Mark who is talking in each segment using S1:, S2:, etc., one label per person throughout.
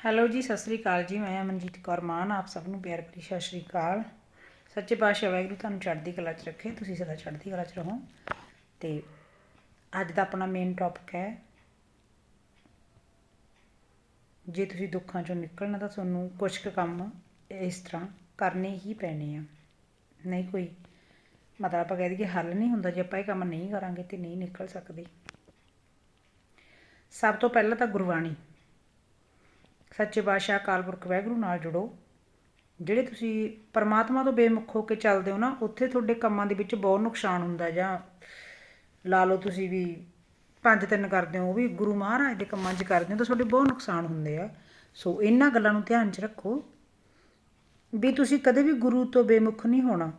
S1: Hello ਜੀ, ਸਤਿ ਸ੍ਰੀ ਅਕਾਲ ਜੀ। ਮੈਂ ਅਮਨਜੀਤ ਕੌਰ ਮਾਨ, ਆਪ ਸਭ ਨੂੰ ਪਿਆਰ ਭਰੀ ਸਤਿ ਸ੍ਰੀ ਅਕਾਲ। ਸੱਚੇ ਪਾਤਸ਼ਾਹ ਵਾਹਿਗੁਰੂ ਤੁਹਾਨੂੰ ਚੜ੍ਹਦੀ ਕਲਾ 'ਚ ਰੱਖੇ, ਤੁਸੀਂ ਸਦਾ ਚੜ੍ਹਦੀ ਕਲਾ 'ਚ ਰਹੋ। ਤੇ ਅੱਜ ਦਾ ਆਪਣਾ ਮੇਨ ਟੌਪਿਕ ਹੈ, ਜੇ ਤੁਸੀਂ ਦੁੱਖਾਂ ਚੋਂ ਨਿਕਲਣਾ ਤਾਂ ਤੁਹਾਨੂੰ ਕੁਝ ਕੁ ਕੰਮ ਇਸ ਤਰ੍ਹਾਂ ਕਰਨੇ ਹੀ ਪੈਣੇ ਆ। ਨਹੀਂ ਕੋਈ ਮਤਲਬ ਆਪਾਂ ਕਹਿ ਦਈਏ ਹੱਲ ਨਹੀਂ ਹੁੰਦਾ, ਜੇ ਆਪਾਂ ਇਹ ਕੰਮ ਨਹੀਂ ਕਰਾਂਗੇ ਤੇ ਨਹੀਂ ਨਿਕਲ ਸਕਦੇ। ਸਭ ਤੋਂ ਪਹਿਲਾਂ ਤਾਂ ਗੁਰਬਾਣੀ। ਸੱਚੇ ਪਾਤਸ਼ਾਹ ਅਕਾਲ ਪੁਰਖ ਵਾਹਿਗੁਰੂ ਨਾਲ ਜੁੜੋ। ਜਿਹੜੇ ਤੁਸੀਂ ਪਰਮਾਤਮਾ ਤੋਂ ਬੇਮੁਖ ਹੋ ਕੇ ਚੱਲਦੇ ਹੋ ਨਾ, ਉੱਥੇ ਤੁਹਾਡੇ ਕੰਮਾਂ ਦੇ ਵਿੱਚ ਬਹੁਤ ਨੁਕਸਾਨ ਹੁੰਦਾ ਜਾਂ ਲਾ ਲਓ ਤੁਸੀਂ ਵੀ ਪੰਜ ਤਿੰਨ ਕਰਦੇ ਹੋ, ਉਹ ਵੀ ਗੁਰੂ ਮਹਾਰਾਜ ਦੇ ਕੰਮਾਂ 'ਚ ਕਰਦੇ ਹੋ ਤਾਂ ਤੁਹਾਡੇ ਬਹੁਤ ਨੁਕਸਾਨ ਹੁੰਦੇ ਆ। ਸੋ ਇਹਨਾਂ ਗੱਲਾਂ ਨੂੰ ਧਿਆਨ 'ਚ ਰੱਖੋ ਵੀ ਤੁਸੀਂ ਕਦੇ ਵੀ ਗੁਰੂ ਤੋਂ ਬੇਮੁਖ ਨਹੀਂ ਹੋਣਾ।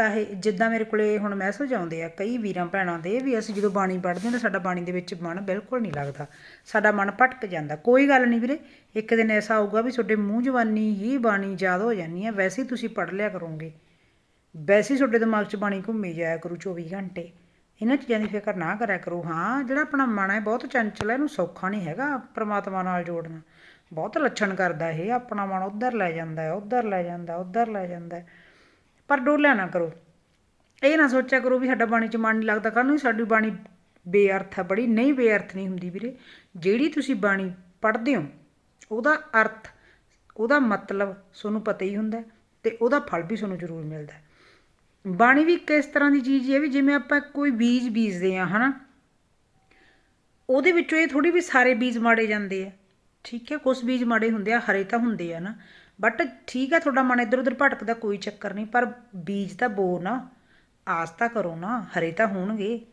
S1: ਤਾਂ ਇਹ ਜਿੱਦਾਂ ਮੇਰੇ ਕੋਲੇ ਹੁਣ ਮੈਸੇਜ ਆਉਂਦੇ ਆ ਕਈ ਵੀਰਾਂ ਭੈਣਾਂ ਦੇ ਵੀ ਅਸੀਂ ਜਦੋਂ ਬਾਣੀ ਪੜ੍ਹਦੇ ਹਾਂ ਤਾਂ ਸਾਡਾ ਬਾਣੀ ਦੇ ਵਿੱਚ ਮਨ ਬਿਲਕੁਲ ਨਹੀਂ ਲੱਗਦਾ, ਸਾਡਾ ਮਨ ਭਟਕ ਜਾਂਦਾ। ਕੋਈ ਗੱਲ ਨਹੀਂ ਵੀਰੇ, ਇੱਕ ਦਿਨ ਐਸਾ ਆਊਗਾ ਵੀ ਤੁਹਾਡੇ ਮੂੰਹ ਜਵਾਨੀ ਹੀ ਬਾਣੀ ਯਾਦ ਹੋ ਜਾਣੀ ਹੈ ਵੈਸੇ ਹੀ ਤੁਸੀਂ ਪੜ੍ਹ ਲਿਆ ਕਰੋਗੇ। ਵੈਸੇ ਤੁਹਾਡੇ ਦਿਮਾਗ 'ਚ ਬਾਣੀ ਘੁੰਮੀ ਜਾਇਆ ਕਰੂ 24 ਘੰਟੇ। ਇਹਨਾਂ ਚੀਜ਼ਾਂ ਦੀ ਫਿਕਰ ਨਾ ਕਰਿਆ ਕਰੋ। ਹਾਂ, ਜਿਹੜਾ ਆਪਣਾ ਮਨ ਹੈ ਬਹੁਤ ਚੰਚਲ ਹੈ, ਇਹਨੂੰ ਸੌਖਾ ਨਹੀਂ ਹੈਗਾ ਪ੍ਰਮਾਤਮਾ ਨਾਲ ਜੋੜਨਾ। ਬਹੁਤ ਲੱਛਣ ਕਰਦਾ ਇਹ, ਆਪਣਾ ਮਨ ਉਧਰ ਲੈ ਜਾਂਦਾ ਹੈ, ਉਧਰ ਲੈ ਜਾਂਦਾ ਉਧਰ ਲੈ ਜਾਂਦਾ ਹੈ। ਪਰ ਡੋਲਿਆ ਨਾ ਕਰੋ। ਇਹ ਨਾ ਸੋਚਿਆ ਕਰੋ ਵੀ ਸਾਡਾ ਬਾਣੀ 'ਚ ਮਨ ਨਹੀਂ ਲੱਗਦਾ ਕੱਲ੍ਹ ਨੂੰ ਸਾਡੀ ਬਾਣੀ ਬੇਅਰਥ ਹੈ ਬੜੀ ਨਹੀਂ ਬੇਅਰਥ ਨਹੀਂ ਹੁੰਦੀ ਵੀਰੇ। ਜਿਹੜੀ ਤੁਸੀਂ ਬਾਣੀ ਪੜ੍ਹਦੇ ਹੋ, ਉਹਦਾ ਅਰਥ, ਉਹਦਾ ਮਤਲਬ ਤੁਹਾਨੂੰ ਪਤਾ ਹੀ ਹੁੰਦਾ ਹੈ ਤੇ ਉਹਦਾ ਫਲ ਵੀ ਤੁਹਾਨੂੰ ਜ਼ਰੂਰ ਮਿਲਦਾ। ਬਾਣੀ ਵੀ ਕਿਸ ਤਰ੍ਹਾਂ ਦੀ ਚੀਜ਼ ਹੈ ਵੀ ਜਿਵੇਂ ਆਪਾਂ ਕੋਈ ਬੀਜ ਬੀਜਦੇ ਆ ਹਨਾ? ਉਹਦੇ ਵਿੱਚੋਂ ਇਹ ਥੋੜੀ ਵੀ ਸਾਰੇ ਬੀਜ ਮਾੜੇ ਜਾਂਦੇ ਆ। ਠੀਕ ਹੈ ਕੁਝ ਬੀਜ ਮਾੜੇ ਹੁੰਦੇ ਆ, ਹਰੇ ਤਾਂ ਹੁੰਦੇ ਆ ਨਾ ਬਟ ਠੀਕ ਹੈ ਤੁਹਾਡਾ ਮਨ ਇੱਧਰ ਉੱਧਰ ਭਟਕਦਾ, ਕੋਈ ਚੱਕਰ ਨਹੀਂ, ਪਰ ਬੀਜ ਤਾਂ ਬੋ ਨਾ, ਆਸ ਤਾਂ ਕਰੋ ਨਾ, ਹਰੇ ਤਾਂ ਹੋਣਗੇ,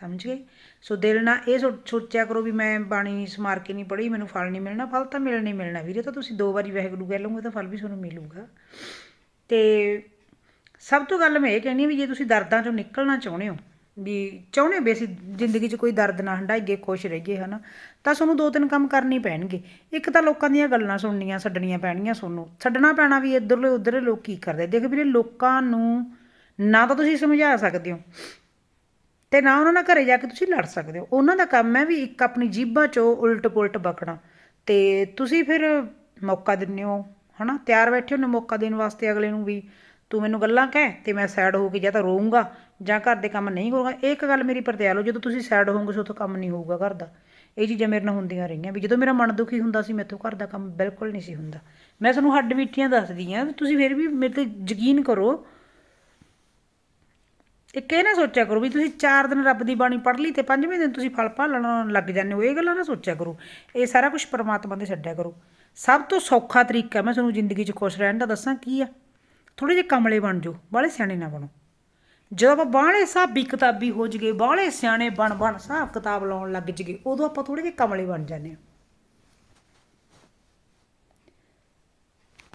S1: ਸਮਝ ਗਏ? ਸੋ ਦਿਲ ਨਾਲ ਇਹ ਸੋ- ਸੋਚਿਆ ਕਰੋ ਵੀ ਮੈਂ ਬਾਣੀ ਸਮਾਰ ਕੇ ਨਹੀਂ ਪੜ੍ਹੀ, ਮੈਨੂੰ ਫਲ ਨਹੀਂ ਮਿਲਣਾ, ਫਲ ਤਾਂ ਮਿਲਣਾ ਹੀ ਮਿਲਣਾ, ਵੀਰੇ ਤਾਂ ਤੁਸੀਂ ਦੋ ਵਾਰੀ ਵਾਹਿਗੁਰੂ ਕਹਿ ਲਓਗੇ ਤਾਂ ਫਲ ਵੀ ਤੁਹਾਨੂੰ ਮਿਲੂਗਾ। ਤੇ ਸਭ ਤੋਂ ਗੱਲ ਮੈਂ ਇਹ ਕਹਿੰਦੀ ਹਾਂ ਵੀ ਜੇ ਤੁਸੀਂ ਦਰਦਾਂ ਚੋਂ ਨਿਕਲਣਾ ਚਾਹੁੰਦੇ ਹੋ ਵੀ ਚਾਹੁੰਦੇ ਵੀ ਅਸੀਂ ਜ਼ਿੰਦਗੀ 'ਚ ਕੋਈ ਦਰਦ ਨਾ ਹੰਡਾਈਏ ਖੁਸ਼ ਰਹੀਏ, ਹਨਾ। ਤਾਂ ਤੁਹਾਨੂੰ ਦੋ ਤਿੰਨ ਕੰਮ ਕਰਨੇ ਪੈਣਗੇ। ਇੱਕ ਤਾਂ ਲੋਕਾਂ ਦੀਆਂ ਗੱਲਾਂ ਸੁਣਨੀਆਂ ਛੱਡਣੀਆਂ ਪੈਣਗੀਆਂ ਤੁਹਾਨੂੰ ਛੱਡਣਾ ਪੈਣਾ ਵੀ ਇੱਧਰਲੇ ਉੱਧਰਲੇ ਲੋਕ ਕੀ ਕਰਦੇ? ਦੇਖ ਵੀਰੇ, ਲੋਕਾਂ ਨੂੰ ਨਾ ਤਾਂ ਤੁਸੀਂ ਸਮਝਾ ਸਕਦੇ ਹੋ ਤੇ ਨਾ ਉਹਨਾਂ ਨਾਲ ਘਰੇ ਜਾ ਕੇ ਤੁਸੀਂ ਲੜ ਸਕਦੇ ਹੋ। ਉਹਨਾਂ ਦਾ ਕੰਮ ਹੈ ਵੀ ਇੱਕ ਆਪਣੀ ਜੀਭਾਂ 'ਚੋਂ ਉਲਟ ਪੁਲਟ ਬਕਣਾ। ਤੇ ਤੁਸੀਂ ਫਿਰ ਮੌਕਾ ਦਿੰਦੇ ਹੋ, ਹਨਾ। ਤਿਆਰ ਬੈਠੇ ਹੋ ਮੌਕਾ ਦੇਣ ਵਾਸਤੇ ਅਗਲੇ ਨੂੰ ਵੀ। ਤੂੰ ਮੈਨੂੰ ਗੱਲਾਂ ਕਹਿ ਤੇ ਮੈਂ ਸੈਡ ਹੋ ਕੇ ਜਾਂ ਤਾਂ ਰੋਊਂਗਾ ਜਾਂ ਘਰ ਦੇ ਕੰਮ ਨਹੀਂ ਕਰੂੰਗਾ ਇਹ ਇੱਕ ਗੱਲ ਮੇਰੀ ਪਰਤਿਆ ਲਓ, ਜਦੋਂ ਤੁਸੀਂ ਸੈਡ ਹੋਵੋਗੇ, ਸੋ ਤੋਂ ਕੰਮ ਨਹੀਂ ਹੋਊਗਾ ਘਰ ਦਾ। ਇਹ ਚੀਜ਼ਾਂ ਮੇਰੇ ਨਾਲ ਹੁੰਦੀਆਂ ਰਹੀਆਂ ਵੀ ਜਦੋਂ ਮੇਰਾ ਮਨ ਦੁਖੀ ਹੁੰਦਾ ਸੀ, ਮੈਥੋਂ ਘਰ ਦਾ ਕੰਮ ਬਿਲਕੁਲ ਨਹੀਂ ਸੀ ਹੁੰਦਾ। ਮੈਂ ਤੁਹਾਨੂੰ ਹੱਡ ਬੀਠੀਆਂ ਦੱਸਦੀ ਆ, ਤੁਸੀਂ ਫਿਰ ਵੀ ਮੇਰੇ ਤੇ ਯਕੀਨ ਕਰੋ। ਇੱਕ ਇਹ ਨਾ ਸੋਚਿਆ ਕਰੋ ਵੀ ਤੁਸੀਂ 4 ਦਿਨ ਰੱਬ ਦੀ ਬਾਣੀ ਪੜ੍ਹ ਲਈ ਤੇ ਪੰਜਵੇਂ ਦਿਨ ਤੁਸੀਂ ਫਲ ਭਾਲਣ ਲੱਗ ਜਾਂਦੇ ਹੋ। ਇਹ ਗੱਲਾਂ ਨਾ ਸੋਚਿਆ ਕਰੋ। ਇਹ ਸਾਰਾ ਕੁਝ ਪਰਮਾਤਮਾ ਤੇ ਛੱਡਿਆ ਕਰੋ। ਸਭ ਤੋਂ ਸੌਖਾ ਤਰੀਕਾ ਮੈਂ ਤੁਹਾਨੂੰ ਜ਼ਿੰਦਗੀ 'ਚ ਖੁਸ਼ ਰਹਿਣ ਦਾ ਦੱਸਾਂ ਕੀ ਆ? ਥੋੜੇ ਜਿਹੇ ਕਮਲੇ ਬਣ ਜਾਓ, ਬਾਹਲੇ ਸਿਆਣੇ ਨਾ ਬਣੋ। ਜਦੋਂ ਆਪਾਂ ਬਾਹਲੇ ਹਿਸਾਬੀ ਕਿਤਾਬੀ ਹੋ ਜਗੇ ਬਾਹਲੇ ਸਿਆਣੇ ਬਣ ਬਣ ਹਿਸਾਬ ਕਿਤਾਬ ਲਾਉਣ ਲੱਗ ਜਗੇ ਉਦੋਂ ਆਪਾਂ ਥੋੜੇ ਜਿਹੇ ਕਮਲੇ ਬਣ ਜਾਂਦੇ ਹਾਂ।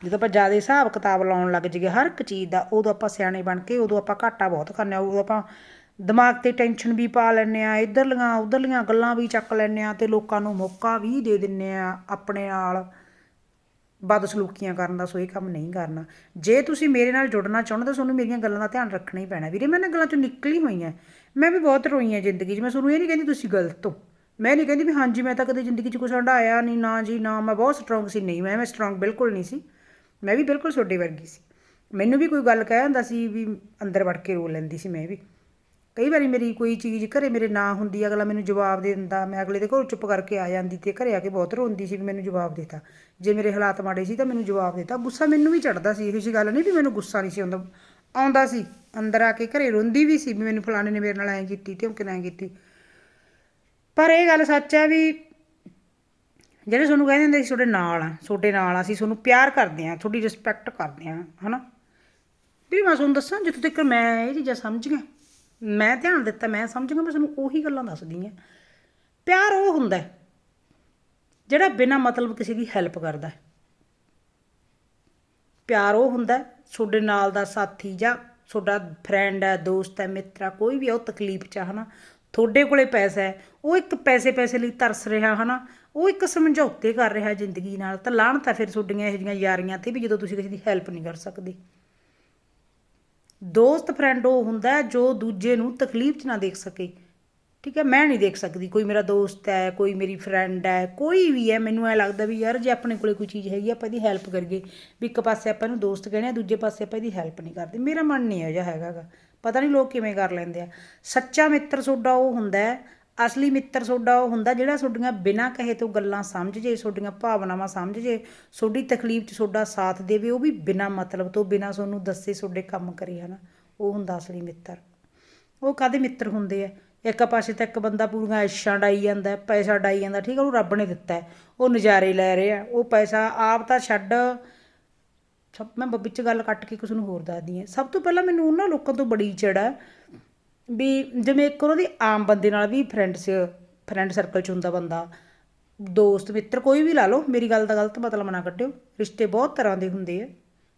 S1: ਜਦੋਂ ਆਪਾਂ ਜ਼ਿਆਦਾ ਹਿਸਾਬ ਕਿਤਾਬ ਲਾਉਣ ਲੱਗ ਜਗੇ ਹਰ ਇੱਕ ਚੀਜ਼ ਦਾ, ਉਦੋਂ ਆਪਾਂ ਸਿਆਣੇ ਬਣ ਕੇ ਉਦੋਂ ਆਪਾਂ ਘਾਟਾ ਬਹੁਤ ਖਾਂਦੇ ਆ ਉਦੋਂ ਆਪਾਂ ਦਿਮਾਗ ਤੇ ਟੈਨਸ਼ਨ ਵੀ ਪਾ ਲੈਂਦੇ ਆ ਇਧਰਲੀਆਂ ਉਧਰਲੀਆਂ ਗੱਲਾਂ ਵੀ ਚੱਕ ਲੈਂਦੇ ਆ ਤੇ ਲੋਕਾਂ ਨੂੰ ਮੌਕਾ ਵੀ ਦੇ ਦਿੰਨੇ ਆ ਆਪਣੇ ਨਾਲ। ਬਦਸਲੂਕੀਆਂ ਕਰਨ ਦਾ, ਸੋ ਇਹ ਕੰਮ ਨਹੀਂ ਕਰਨਾ। ਜੇ ਤੁਸੀਂ ਮੇਰੇ ਨਾਲ ਜੁੜਨਾ ਚਾਹੁੰਦੇ ਤਾਂ ਤੁਹਾਨੂੰ ਮੇਰੀਆਂ ਗੱਲਾਂ ਦਾ ਧਿਆਨ ਰੱਖਣਾ ਹੀ ਪੈਣਾ। ਵੀਰੇ, ਮੈਂ ਇਹਨਾਂ ਗੱਲਾਂ ਚੋਂ ਨਿਕਲੀ ਹੋਈ ਹਾਂ ਮੈਂ ਵੀ ਬਹੁਤ ਰੋਈ ਹਾਂ ਜ਼ਿੰਦਗੀ 'ਚ। ਮੈਂ ਤੁਹਾਨੂੰ ਇਹ ਨਹੀਂ ਕਹਿੰਦੀ ਤੁਸੀਂ ਗਲਤ ਹੋ। ਮੈਂ ਨਹੀਂ ਕਹਿੰਦੀ ਵੀ ਹਾਂਜੀ, ਮੈਂ ਤਾਂ ਕਦੇ ਜ਼ਿੰਦਗੀ 'ਚ ਕੁਛ ਹੰਡਾਇਆ ਨਹੀਂ ਨਾ ਜੀ, ਨਾ। ਮੈਂ ਬਹੁਤ ਸਟਰੋਂਗ ਸੀ। ਨਹੀਂ, ਮੈਂ ਮੈਂ ਸਟਰੋਂਗ ਬਿਲਕੁਲ ਨਹੀਂ ਸੀ। ਮੈਂ ਵੀ ਬਿਲਕੁਲ ਛੋਟੇ ਵਰਗੀ ਸੀ। ਮੈਨੂੰ ਵੀ ਕੋਈ ਗੱਲ ਕਹਿ ਜਾਂਦਾ ਸੀ ਵੀ ਅੰਦਰ ਵੜ ਕੇ ਰੋ ਲੈਂਦੀ ਸੀ ਮੈਂ ਵੀ। ਕਈ ਵਾਰੀ ਮੇਰੀ ਕੋਈ ਚੀਜ਼ ਘਰੇ ਮੇਰੇ ਨਾ ਹੁੰਦੀ, ਅਗਲਾ ਮੈਨੂੰ ਜਵਾਬ ਦੇ ਦਿੰਦਾ, ਮੈਂ ਅਗਲੇ ਦੇ ਘਰੋਂ ਚੁੱਪ ਕਰਕੇ ਆ ਜਾਂਦੀ ਤੇ ਘਰੇ ਆ ਕੇ ਬਹੁਤ ਰੋਂਦੀ ਸੀ ਵੀ ਮੈਨੂੰ ਜਵਾਬ ਦਿੱਤਾ ਜੇ ਮੇਰੇ ਹਾਲਾਤ ਮਾੜੇ ਸੀ ਤਾਂ ਮੈਨੂੰ ਜਵਾਬ ਦਿੱਤਾ ਗੁੱਸਾ ਮੈਨੂੰ ਵੀ ਚੜਦਾ ਸੀ, ਇਹੋ ਜਿਹੀ ਗੱਲ ਨਹੀਂ ਵੀ ਮੈਨੂੰ ਗੁੱਸਾ ਨਹੀਂ ਸੀ ਆਉਂਦਾ। ਆਉਂਦਾ ਸੀ, ਅੰਦਰ ਆ ਕੇ ਘਰੇ ਰੋਂਦੀ ਵੀ ਸੀ ਵੀ ਮੈਨੂੰ ਫਲਾਣੇ ਨੇ ਮੇਰੇ ਨਾਲ ਐਂ ਕੀਤੀ ਤੇ ਉਹ ਕਿਨਾਂ ਐਂ ਕੀਤੀ। ਪਰ ਇਹ ਗੱਲ ਸੱਚ ਹੈ ਵੀ ਜਿਹੜੇ ਤੁਹਾਨੂੰ ਕਹਿੰਦੇ ਹੁੰਦੇ ਸੀ, ਤੁਹਾਡੇ ਨਾਲ ਆ, ਤੁਹਾਡੇ ਨਾਲ ਆ ਅਸੀਂ ਤੁਹਾਨੂੰ ਪਿਆਰ ਕਰਦੇ ਆ ਤੁਹਾਡੀ ਰਿਸਪੈਕਟ ਕਰਦੇ ਆ ਹਨਾ? ਵੀ ਮੈਂ ਤੁਹਾਨੂੰ ਦੱਸਾਂ, ਜਿੱਥੇ ਤੱਕ ਮੈਂ ਇਹ ਚੀਜ਼ਾਂ ਸਮਝ ਗਿਆ। ਮੈਂ ਧਿਆਨ ਦਿੱਤਾ ਮੈਂ ਸਮਝ ਮੈਂ ਤੁਹਾਨੂੰ ਉਹੀ ਗੱਲਾਂ ਦੱਸਦੀ ਆ ਪਿਆਰ ਉਹ ਹੁੰਦਾ ਜਿਹੜਾ ਬਿਨਾਂ ਮਤਲਬ ਕਿਸੇ ਦੀ ਹੈਲਪ ਕਰਦਾ ਪਿਆਰ ਉਹ ਹੁੰਦਾ ਤੁਹਾਡੇ ਨਾਲ ਦਾ ਸਾਥੀ ਜਾਂ ਤੁਹਾਡਾ ਫਰੈਂਡ ਹੈ ਦੋਸਤ ਹੈ ਮਿੱਤਰ ਹੈ ਕੋਈ ਵੀ ਹੈ, ਉਹ ਤਕਲੀਫ ਚ ਆ ਹਨਾ। ਤੁਹਾਡੇ ਕੋਲੇ ਪੈਸਾ ਹੈ ਉਹ ਇੱਕ ਪੈਸੇ ਪੈਸੇ ਲਈ ਤਰਸ ਰਿਹਾ ਹਨਾ। ਉਹ ਇੱਕ ਸਮਝੌਤੇ ਕਰ ਰਿਹਾ ਜ਼ਿੰਦਗੀ ਨਾਲ ਤਾਂ ਲਾਣ ਤਾਂ ਫਿਰ ਤੁਹਾਡੀਆਂ ਇਹੋ ਜਿਹੀਆਂ ਯਾਰੀਆਂ ਤੇ ਵੀ ਜਦੋਂ ਤੁਸੀਂ ਕਿਸੇ ਦੀ ਹੈਲਪ ਨਹੀਂ ਕਰ ਸਕਦੇ। ਦੋਸਤ ਫਰੈਂਡ ਉਹ ਹੁੰਦਾ ਜੋ ਦੂਜੇ ਨੂੰ ਤਕਲੀਫ 'ਚ ਨਾ ਦੇਖ ਸਕੇ। ਠੀਕ ਹੈ ਮੈਂ ਨਹੀਂ ਦੇਖ ਸਕਦੀ। ਕੋਈ ਮੇਰਾ ਦੋਸਤ ਹੈ ਕੋਈ ਮੇਰੀ ਫਰੈਂਡ ਹੈ ਕੋਈ ਵੀ ਹੈ ਮੈਨੂੰ ਐ ਲੱਗਦਾ ਵੀ ਯਾਰ ਜੇ ਆਪਣੇ ਕੋਲੇ ਕੋਈ ਚੀਜ਼ ਹੈਗੀ ਆ, ਆਪਾਂ ਇਹਦੀ ਹੈਲਪ ਕਰੀਏ। ਵੀ ਇੱਕ ਪਾਸੇ ਆਪਾਂ ਇਹਨੂੰ ਦੋਸਤ ਕਹਿੰਦੇ ਆ ਦੂਜੇ ਪਾਸੇ ਆਪਾਂ ਇਹਦੀ ਹੈਲਪ ਨਹੀਂ ਕਰਦੇ। ਮੇਰਾ ਮਨ ਨਹੀਂ ਇਹੋ ਜਿਹਾ ਹੈਗਾਗਾ ਪਤਾ ਨਹੀਂ ਲੋਕ ਕਿਵੇਂ ਕਰ ਲੈਂਦੇ ਆ। ਸੱਚਾ ਮਿੱਤਰ ਤੁਹਾਡਾ ਉਹ ਹੁੰਦਾ ਹੈ ਅਸਲੀ ਮਿੱਤਰ ਤੁਹਾਡਾ ਉਹ ਹੁੰਦਾ ਜਿਹੜਾ ਤੁਹਾਡੀਆਂ ਬਿਨਾਂ ਕਹੇ ਤੋਂ ਗੱਲਾਂ ਸਮਝ ਜੇ ਤੁਹਾਡੀਆਂ ਭਾਵਨਾਵਾਂ ਸਮਝ ਜੇ ਤੁਹਾਡੀ ਤਕਲੀਫ 'ਚ ਤੁਹਾਡਾ ਸਾਥ ਦੇਵੇ, ਉਹ ਵੀ ਬਿਨਾਂ ਮਤਲਬ ਤੋਂ, ਬਿਨਾਂ ਤੁਹਾਨੂੰ ਦੱਸੇ ਤੁਹਾਡੇ ਕੰਮ ਕਰੇ, ਹਨਾ? ਉਹ ਹੁੰਦਾ ਅਸਲੀ ਮਿੱਤਰ। ਉਹ ਕਾਦੇ ਮਿੱਤਰ ਹੁੰਦੇ ਆ? ਇੱਕ ਪਾਸੇ ਤਾਂ ਇੱਕ ਬੰਦਾ ਪੂਰੀਆਂ ਇੱਛਾਂ ਡਾਈ ਜਾਂਦਾ, ਪੈਸਾ ਡਾਈ ਜਾਂਦਾ, ਠੀਕ ਹੈ ਉਹ ਰੱਬ ਨੇ ਦਿੱਤਾ ਉਹ ਨਜ਼ਾਰੇ ਲੈ ਰਿਹਾ, ਉਹ ਪੈਸਾ ਆਪ ਤਾਂ ਛੱਡ। ਸਭ ਮੈਂ ਬ- ਵਿੱਚ ਗੱਲ ਕੱਟ ਕੇ ਕੁਝ ਨੂੰ ਹੋਰ ਦੱਸਦੀ ਹਾਂ। ਸਭ ਤੋਂ ਪਹਿਲਾਂ ਮੈਨੂੰ ਉਹਨਾਂ ਲੋਕਾਂ ਤੋਂ ਬੜੀ ਚਿੜ ਵੀ ਜਿਵੇਂ ਇੱਕ ਉਹਨਾਂ ਦੀ ਆਮ ਬੰਦੇ ਨਾਲ ਵੀ ਫਰੈਂਡਸ ਫਰੈਂਡ ਸਰਕਲ 'ਚ ਹੁੰਦਾ ਬੰਦਾ, ਦੋਸਤ ਮਿੱਤਰ ਕੋਈ ਵੀ ਲਾ ਲਓ, ਮੇਰੀ ਗੱਲ ਦਾ ਗਲਤ ਮਤਲਬ ਨਾ ਕੱਢਿਓ ਰਿਸ਼ਤੇ ਬਹੁਤ ਤਰ੍ਹਾਂ ਦੇ ਹੁੰਦੇ ਆ,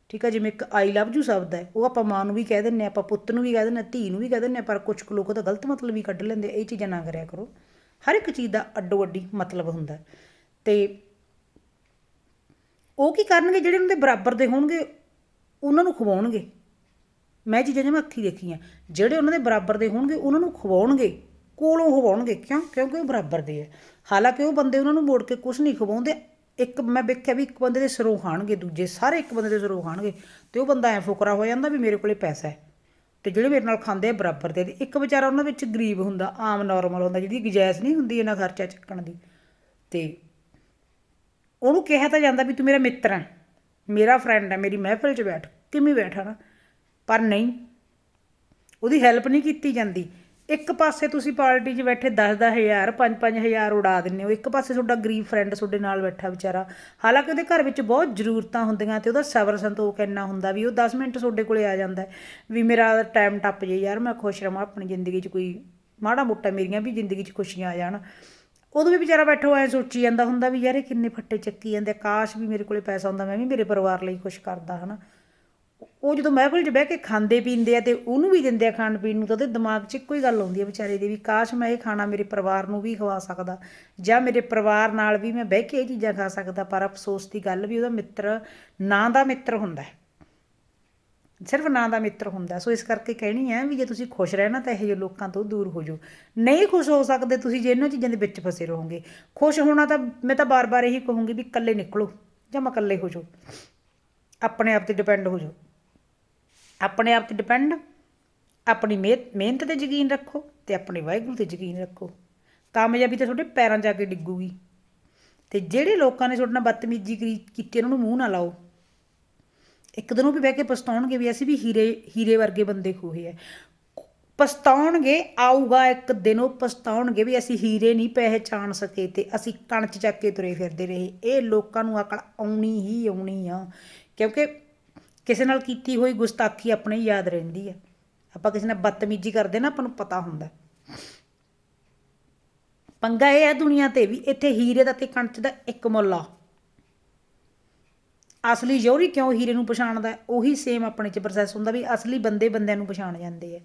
S1: ਠੀਕ ਹੈ ਜਿਵੇਂ ਇੱਕ ਆਈ ਲਵ ਯੂ ਸ਼ਬਦ ਹੈ, ਉਹ ਆਪਾਂ ਮਾਂ ਨੂੰ ਵੀ ਕਹਿ ਦਿੰਨੇ ਆ ਆਪਾਂ ਪੁੱਤ ਨੂੰ ਵੀ ਕਹਿ ਦਿੰਨੇ ਆ ਧੀ ਨੂੰ ਵੀ ਕਹਿ ਦਿੰਨੇ ਆ ਪਰ ਕੁਝ ਕੁ ਲੋਕ ਉਹਦਾ ਗਲਤ ਮਤਲਬ ਵੀ ਕੱਢ ਲੈਂਦੇ ਇਹ ਚੀਜ਼ਾਂ ਨਾ ਕਰਿਆ ਕਰੋ ਹਰ ਇੱਕ ਚੀਜ਼ ਦਾ ਅੱਡੋ ਅੱਡੀ ਮਤਲਬ ਹੁੰਦਾ ਹੈ। ਤੇ ਉਹ ਕੀ ਕਰਨਗੇ, ਜਿਹੜੇ ਉਹਨਾਂ ਦੇ ਬਰਾਬਰ ਦੇ ਹੋਣਗੇ, ਉਹਨਾਂ ਨੂੰ ਖਵਾਉਣਗੇ ਮੈਂ ਇਹ ਚੀਜ਼ਾਂ ਜਿਵੇਂ ਅੱਖੀ ਦੇਖੀਆਂ। ਜਿਹੜੇ ਉਹਨਾਂ ਦੇ ਬਰਾਬਰ ਦੇ ਹੋਣਗੇ, ਉਹਨਾਂ ਨੂੰ ਖਵਾਉਣਗੇ। ਕੋਲੋਂ ਖਵਾਉਣਗੇ। ਕਿਉਂ? ਕਿਉਂਕਿ ਉਹ ਬਰਾਬਰ ਦੇ ਹੈ ਹਾਲਾਂਕਿ ਉਹ ਬੰਦੇ ਉਹਨਾਂ ਨੂੰ ਮੋੜ ਕੇ ਕੁਝ ਨਹੀਂ ਖਵਾਉਂਦੇ। ਇੱਕ ਮੈਂ ਵੇਖਿਆ ਵੀ ਇੱਕ ਬੰਦੇ ਦੇ ਸਿਰੋਂ ਖਾਣਗੇ, ਦੂਜੇ ਸਾਰੇ ਇੱਕ ਬੰਦੇ ਦੇ ਸਿਰੋਂ ਖਾਣਗੇ। ਤੇ ਉਹ ਬੰਦਾ ਐ ਫੁਕਰਾ ਹੋ ਜਾਂਦਾ ਵੀ ਮੇਰੇ ਕੋਲੇ ਪੈਸਾ ਹੈ। ਤੇ ਜਿਹੜੇ ਮੇਰੇ ਨਾਲ ਖਾਂਦੇ ਆ, ਬਰਾਬਰ ਦੇ ਇੱਕ ਵਿਚਾਰਾ ਉਹਨਾਂ ਵਿੱਚ ਗਰੀਬ ਹੁੰਦਾ, ਆਮ ਨਾਰਮਲ ਹੁੰਦਾ, ਜਿਹਦੀ ਗੁਜਾਇਸ਼ ਨਹੀਂ ਹੁੰਦੀ ਇਹਨਾਂ ਖਰਚਾ ਚੱਕਣ ਦੀ। ਤੇ ਉਹਨੂੰ ਕਿਹਾ ਤਾਂ ਜਾਂਦਾ ਵੀ ਤੂੰ ਮੇਰਾ ਮਿੱਤਰ ਹੈ। ਮੇਰਾ ਫਰੈਂਡ ਹੈ, ਮੇਰੀ ਮਹਿਫਿਲ 'ਚ ਬੈਠ। ਕਿਵੇਂ ਬੈਠਾ ਨਾ? ਪਰ ਨਹੀਂ। ਉਹਦੀ ਹੈਲਪ ਨਹੀਂ ਕੀਤੀ ਜਾਂਦੀ। ਇੱਕ ਪਾਸੇ ਤੁਸੀਂ ਪਾਰਟੀ 'ਚ ਬੈਠੇ 10 ਹਜ਼ਾਰ 5-5000 ਉਡਾ ਦਿੰਦੇ ਹੋ। ਇੱਕ ਪਾਸੇ ਤੁਹਾਡਾ ਗਰੀਬ ਫਰੈਂਡ ਤੁਹਾਡੇ ਨਾਲ ਬੈਠਾ ਵਿਚਾਰਾ। ਹਾਲਾਂਕਿ ਉਹਦੇ ਘਰ ਵਿੱਚ ਬਹੁਤ ਜ਼ਰੂਰਤਾਂ ਹੁੰਦੀਆਂ ਤੇ ਉਹਦਾ ਸਬਰ ਸੰਤੋਖ ਇੰਨਾ ਹੁੰਦਾ ਵੀ ਉਹ 10 ਮਿੰਟ ਤੁਹਾਡੇ ਕੋਲੇ ਆ ਜਾਂਦਾ ਵੀ ਮੇਰਾ ਟਾਈਮ ਟੱਪ ਜੇ ਯਾਰ ਮੈਂ ਖੁਸ਼ ਰਵਾਂ ਆਪਣੀ ਜ਼ਿੰਦਗੀ 'ਚ ਕੋਈ ਮਾੜਾ ਮੋਟਾ ਮੇਰੀਆਂ ਵੀ ਜ਼ਿੰਦਗੀ 'ਚ ਖੁਸ਼ੀਆਂ ਆ ਜਾਣ। ਉਦੋਂ ਵੀ ਵਿਚਾਰਾ ਬੈਠਾ ਐ ਸੋਚੀ ਜਾਂਦਾ ਹੁੰਦਾ ਵੀ ਯਾਰ ਇਹ ਕਿੰਨੇ ਫੱਟੇ ਚੱਕੀ ਜਾਂਦੇ ਆ, ਕਾਸ਼ ਵੀ ਮੇਰੇ ਕੋਲੇ ਪੈਸਾ ਹੁੰਦਾ ਮੈਂ ਵੀ ਮੇਰੇ ਪਰਿਵਾਰ ਲਈ ਕੁਝ ਕਰਦਾ ਹਨਾ। ਉਹ ਜਦੋਂ ਮਹਿਫਿਲ 'ਚ ਬਹਿ ਕੇ ਖਾਂਦੇ ਪੀਂਦੇ ਆ ਤੇ ਉਹਨੂੰ ਵੀ ਦਿੰਦੇ ਆ ਖਾਣ ਪੀਣ ਨੂੰ, ਤਾਂ ਉਹਦੇ ਦਿਮਾਗ 'ਚ ਇੱਕੋ ਹੀ ਗੱਲ ਆਉਂਦੀ ਹੈ ਵਿਚਾਰੇ ਦੀ ਵੀ ਕਾਸ਼ ਮੈਂ ਇਹ ਖਾਣਾ ਮੇਰੇ ਪਰਿਵਾਰ ਨੂੰ ਵੀ ਖਵਾ ਸਕਦਾ ਜਾਂ ਮੇਰੇ ਪਰਿਵਾਰ ਨਾਲ ਵੀ ਮੈਂ ਬਹਿ ਕੇ ਇਹ ਚੀਜ਼ਾਂ ਖਾ ਸਕਦਾ, ਪਰ ਅਫਸੋਸ ਦੀ ਗੱਲ ਵੀ ਉਹਦਾ ਮਿੱਤਰ ਨਾਂ ਦਾ ਮਿੱਤਰ ਹੁੰਦਾ ਹੈ। ਸਿਰਫ ਨਾਂ ਦਾ ਮਿੱਤਰ ਹੁੰਦਾ ਸੋ ਇਸ ਕਰਕੇ ਕਹਿਣੀ ਹੈ ਵੀ ਜੇ ਤੁਸੀਂ ਖੁਸ਼ ਰਹਿਣਾ ਤਾਂ ਇਹੋ ਜਿਹੇ ਲੋਕਾਂ ਤੋਂ ਦੂਰ ਹੋ ਜਾਓ। ਨਹੀਂ ਖੁਸ਼ ਹੋ ਸਕਦੇ ਤੁਸੀਂ ਜੇ ਇਹਨਾਂ ਚੀਜ਼ਾਂ ਦੇ ਵਿੱਚ ਫਸੇ ਰਹੋਗੇ। ਖੁਸ਼ ਹੋਣਾ ਤਾਂ ਮੈਂ ਤਾਂ ਬਾਰ-ਬਾਰ ਇਹੀ ਕਹੂੰਗੀ ਵੀ ਇਕੱਲੇ ਨਿਕਲੋ ਜਾਂ ਮੈਂ ਇਕੱਲੇ ਹੋ ਜਾਓ। ਆਪਣੇ ਆਪ ਤੇ ਡਿਪੈਂਡ ਹੋ ਜਾਓ। ਆਪਣੇ ਆਪ ਤੇ ਡਿਪੈਂਡ ਆਪਣੀ ਮਿਹਨਤ ਮਿਹਨਤ ਤੇ ਯਕੀਨ ਰੱਖੋ ਤੇ ਆਪਣੇ ਵਾਹਿਗੁਰੂ ਤੇ ਯਕੀਨ ਰੱਖੋ। ਕਾਮਯਾਬੀ ਤਾਂ ਤੁਹਾਡੇ ਪੈਰਾਂ ਜਾ ਕੇ ਡਿੱਗੂਗੀ ਤੇ ਜਿਹੜੇ ਲੋਕਾਂ ਨੇ ਤੁਹਾਡੇ ਨਾਲ ਬਦਤਮੀਜ਼ੀ ਕਰੀ- ਕੀਤੀ, ਉਹਨਾਂ ਨੂੰ ਮੂੰਹ ਨਾ ਲਾਓ। ਇੱਕ ਦਿਨ ਉਹ ਵੀ ਬਹਿ ਕੇ ਪਛਤਾਉਣਗੇ ਵੀ ਅਸੀਂ ਵੀ ਹੀਰੇ ਹੀਰੇ ਵਰਗੇ ਬੰਦੇ ਖੋਹੇ ਐ ਪਛਤਾਉਣਗੇ, ਆਊਗਾ ਇੱਕ ਦਿਨ ਉਹ ਪਛਤਾਉਣਗੇ ਵੀ ਅਸੀਂ ਹੀਰੇ ਨਹੀਂ ਪਹਿਚਾਣ ਸਕੇ ਤੇ ਅਸੀਂ ਕਣਚ ਚੱਕ ਕੇ ਤੁਰੇ ਫਿਰਦੇ ਰਹੇ। ਇਹ ਲੋਕਾਂ ਨੂੰ ਅਕਲ ਆਉਣੀ ਹੀ ਆਉਣੀ ਆ, ਕਿਉਂਕਿ ਕਿਸੇ ਨਾਲ ਕੀਤੀ ਹੋਈ ਗੁਸਤਾਖੀ ਆਪਣੇ ਯਾਦ ਰਹਿੰਦੀ ਹੈ। ਆਪਾਂ ਕਿਸੇ ਨਾਲ ਬਦਤਮੀਜ਼ੀ ਕਰਦੇ ਨਾ, ਆਪਾਂ ਨੂੰ ਪਤਾ ਹੁੰਦਾ ਪੰਗਾ ਇਹ ਹੈ ਦੁਨੀਆ ਤੇ ਵੀ ਇੱਥੇ ਹੀਰੇ ਦਾ ਤੇ ਕਣਚ ਦਾ ਇੱਕ ਮੁੱਲ ਆ। ਅਸਲੀ ਜੋਰੀ ਕਿਉਂ ਹੀਰੇ ਨੂੰ ਪਛਾਣਦਾ ਉਹੀ ਸੇਮ ਆਪਣੇ ਚ ਪ੍ਰੋਸੈਸ ਹੁੰਦਾ ਵੀ ਅਸਲੀ ਬੰਦੇ ਬੰਦਿਆਂ ਨੂੰ ਪਛਾਣ ਜਾਂਦੇ ਆ।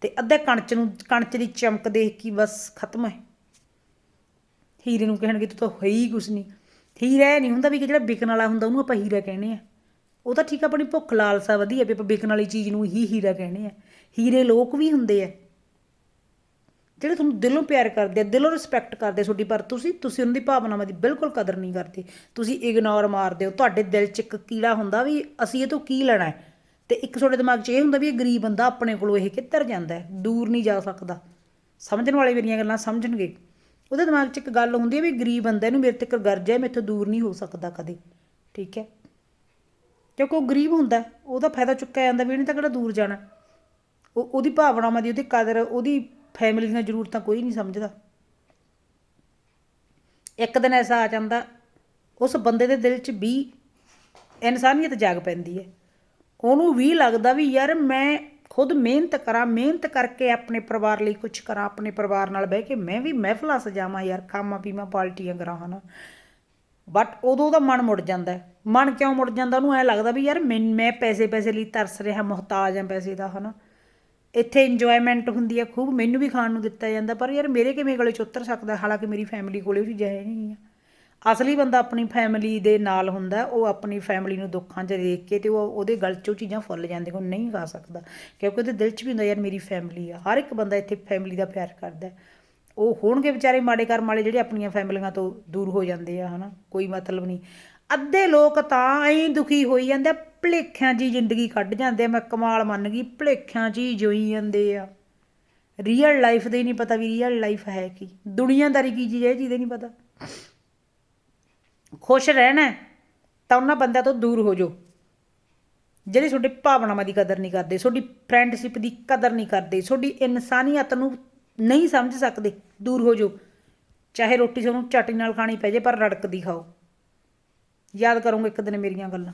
S1: ਤੇ ਅੱਧੇ ਕਣਚ ਨੂੰ ਕਣਚ ਦੀ ਚਮਕ ਦੇਖ ਕੇ ਬਸ ਖਤਮ ਹੈ। ਹੀਰੇ ਨੂੰ ਕਹਿਣਗੇ, ਤੂੰ ਤਾਂ ਹੈ ਹੀ ਕੁਛ ਨਹੀਂ। ਹੀਰਾ ਇਹ ਨਹੀਂ ਹੁੰਦਾ ਵੀ ਜਿਹੜਾ ਵਿਕਣ ਵਾਲਾ ਹੁੰਦਾ, ਉਹਨੂੰ ਆਪਾਂ ਹੀਰਾ ਕਹਿੰਦੇ ਆ। ਉਹ ਤਾਂ ਠੀਕ ਆ, ਆਪਣੀ ਭੁੱਖ ਲਾਲਸਾ ਵਧੀਆ ਵੀ ਆਪਾਂ ਵਿਕਣ ਵਾਲੀ ਚੀਜ਼ ਨੂੰ ਹੀ ਹੀਰਾ ਕਹਿੰਦੇ ਆ। ਹੀਰੇ ਲੋਕ ਵੀ ਹੁੰਦੇ ਆ। ਜਿਹੜੇ ਤੁਹਾਨੂੰ ਦਿਲੋਂ ਪਿਆਰ ਕਰਦੇ ਆ ਦਿਲੋਂ ਰਿਸਪੈਕਟ ਕਰਦੇ ਆ ਤੁਹਾਡੀ ਪਰ ਤੁਸੀਂ ਤੁਸੀਂ ਉਹਨਾਂ ਦੀ ਭਾਵਨਾਵਾਂ ਦੀ ਬਿਲਕੁਲ ਕਦਰ ਨਹੀਂ ਕਰਦੇ। ਤੁਸੀਂ ਇਗਨੋਰ ਮਾਰਦੇ ਹੋ। ਤੁਹਾਡੇ ਦਿਲ 'ਚ ਇੱਕ ਕੀੜਾ ਹੁੰਦਾ ਵੀ ਅਸੀਂ ਇਹ ਤੋਂ ਕੀ ਲੈਣਾ ਹੈ? ਤੇ ਇੱਕ ਤੁਹਾਡੇ ਦਿਮਾਗ 'ਚ ਇਹ ਹੁੰਦਾ ਵੀ ਇਹ ਗਰੀਬ ਬੰਦਾ ਆਪਣੇ ਕੋਲੋਂ ਇਹ ਕਿੱਧਰ ਜਾਂਦਾ ਹੈ? ਦੂਰ ਨਹੀਂ ਜਾ ਸਕਦਾ। ਸਮਝਣ ਵਾਲੇ ਮੇਰੀਆਂ ਗੱਲਾਂ ਸਮਝਣਗੇ। ਉਹਦੇ ਦਿਮਾਗ 'ਚ ਇੱਕ ਗੱਲ ਹੁੰਦੀ ਹੈ ਵੀ ਗਰੀਬ ਬੰਦਾ ਇਹਨੂੰ ਮੇਰੇ ਤੱਕ ਗਰਜ ਹੈ ਮੇਥੋਂ ਦੂਰ ਨਹੀਂ ਹੋ ਸਕਦਾ ਕਦੇ। ਠੀਕ ਹੈ? ਕਿਉਂਕਿ ਉਹ ਗਰੀਬ ਹੁੰਦਾ, ਉਹਦਾ ਫਾਇਦਾ ਚੁੱਕਿਆ ਜਾਂਦਾ ਵੀ ਇਹਨੇ ਤਾਂ ਕਿਹੜਾ ਦੂਰ ਜਾਣਾ। ਉਹ, ਉਹਦੀ ਭਾਵਨਾਵਾਂ ਦੀ ਉਹਦੀ ਕਦਰ, ਉਹਦੀ ਫੈਮਿਲੀ ਦੀਆਂ ਜ਼ਰੂਰਤਾਂ ਕੋਈ ਨਹੀਂ ਸਮਝਦਾ। ਇੱਕ ਦਿਨ ਐਸਾ ਆ ਜਾਂਦਾ, ਉਸ ਬੰਦੇ ਦੇ ਦਿਲ 'ਚ ਵੀ ਇਨਸਾਨੀਅਤ ਜਾਗ ਪੈਂਦੀ ਹੈ। ਉਹਨੂੰ ਵੀ ਲੱਗਦਾ ਵੀ ਯਾਰ ਮੈਂ ਖੁਦ ਮਿਹਨਤ ਕਰਾਂ, ਮਿਹਨਤ ਕਰਕੇ ਆਪਣੇ ਪਰਿਵਾਰ ਲਈ ਕੁਝ ਕਰਾਂ, ਆਪਣੇ ਪਰਿਵਾਰ ਨਾਲ ਬਹਿ ਕੇ ਮੈਂ ਵੀ ਮਹਿਫਲਾਂ ਸਜਾਵਾਂ, ਯਾਰ ਖਾਵਾਂ ਪੀਵਾਂ, ਪਾਰਟੀਆਂ ਕਰਾਂ ਹਨਾ ਬਟ ਉਦੋਂ ਉਹਦਾ ਮਨ ਮੁੜ ਜਾਂਦਾ ਮਨ ਕਿਉਂ ਮੁੜ ਜਾਂਦਾ? ਉਹਨੂੰ ਐ ਲੱਗਦਾ ਵੀ ਯਾਰ ਮੈਨ- ਮੈਂ ਪੈਸੇ ਪੈਸੇ ਲਈ ਤਰਸ ਰਿਹਾ, ਮੁਹਤਾਜ ਹਾਂ ਪੈਸੇ ਦਾ, ਹਨਾ। ਇੱਥੇ ਇੰਜੋਇਮੈਂਟ ਹੁੰਦੀ ਹੈ ਖੂਬ, ਮੈਨੂੰ ਵੀ ਖਾਣ ਨੂੰ ਦਿੱਤਾ ਜਾਂਦਾ, ਪਰ ਯਾਰ ਮੇਰੇ ਕਿਵੇਂ ਗਲੇ ਚ ਉਤਰ ਸਕਦਾ ਹਾਲਾਂਕਿ ਮੇਰੀ ਫੈਮਿਲੀ ਕੋਲੇ ਉਹ ਚੀਜ਼ਾਂ ਹੈ ਨਹੀਂ ਆ ਅਸਲੀ ਬੰਦਾ ਆਪਣੀ ਫੈਮਿਲੀ ਦੇ ਨਾਲ ਹੁੰਦਾ ਉਹ ਆਪਣੀ ਫੈਮਿਲੀ ਨੂੰ ਦੁੱਖਾਂ 'ਚ ਦੇਖ ਕੇ ਤੇ ਉਹ ਉਹਦੇ ਗਲ 'ਚੋਂ ਚੀਜ਼ਾਂ ਫੁੱਲ ਜਾਂਦੀਆਂ, ਉਹ ਨਹੀਂ ਖਾ ਸਕਦਾ। ਕਿਉਂਕਿ ਉਹਦੇ ਦਿਲ 'ਚ ਵੀ ਹੁੰਦਾ ਯਾਰ ਮੇਰੀ ਫੈਮਿਲੀ ਆ। ਹਰ ਇੱਕ ਬੰਦਾ ਇੱਥੇ ਫੈਮਿਲੀ ਦਾ ਪਿਆਰ ਕਰਦਾ ਉਹ ਹੋਣਗੇ ਵਿਚਾਰੇ ਮਾੜੇ ਕਰਮ ਵਾਲੇ ਜਿਹੜੇ ਆਪਣੀਆਂ ਫੈਮਲੀਆਂ ਤੋਂ ਦੂਰ ਹੋ ਜਾਂਦੇ ਆ, ਹਨਾ? ਕੋਈ ਮਤਲਬ ਨਹੀਂ। ਅੱਧੇ ਲੋਕ ਤਾਂ ਐਂ ਦੁਖੀ ਹੋਈ ਜਾਂਦੇ ਆ, ਭਲੇਖਿਆਂ 'ਚ ਹੀ ਜ਼ਿੰਦਗੀ ਕੱਢ ਜਾਂਦੇ ਆ। ਮੈਂ ਕਮਾਲ ਮੰਨ ਗਈ, ਭਲੇਖਿਆਂ 'ਚ ਹੀ ਜੋਈ ਜਾਂਦੇ ਆ। ਰੀਅਲ ਲਾਈਫ ਦੇ ਹੀ ਨਹੀਂ ਪਤਾ ਵੀ ਰੀਅਲ ਲਾਈਫ ਹੈ ਕੀ। ਦੁਨੀਆਦਾਰੀ ਕੀ ਚੀਜ਼ ਹੈ ਇਹ ਚੀਜ਼ ਨਹੀਂ ਪਤਾ। ਖੁਸ਼ ਰਹਿਣਾ ਤਾਂ ਉਹਨਾਂ ਬੰਦਿਆਂ ਤੋਂ ਦੂਰ ਹੋ ਜਾਓ। ਜਿਹੜੇ ਤੁਹਾਡੇ ਭਾਵਨਾਵਾਂ ਦੀ ਕਦਰ ਨਹੀਂ ਕਰਦੇ, ਤੁਹਾਡੀ ਫਰੈਂਡਸ਼ਿਪ ਦੀ ਕਦਰ ਨਹੀਂ ਕਰਦੇ, ਤੁਹਾਡੀ ਇਨਸਾਨੀਅਤ ਨੂੰ ਨਹੀਂ ਸਮਝ ਸਕਦੇ, ਦੂਰ ਹੋ ਜਾਓ। ਚਾਹੇ ਰੋਟੀ ਤੁਹਾਨੂੰ ਚਟਨੀ ਨਾਲ ਖਾਣੀ ਪੈ ਜੇ ਪਰ ਰੜਕਦੀ ਖਾਓ। ਯਾਦ ਕਰੋਗੇ ਇੱਕ ਦਿਨ ਮੇਰੀਆਂ ਗੱਲਾਂ।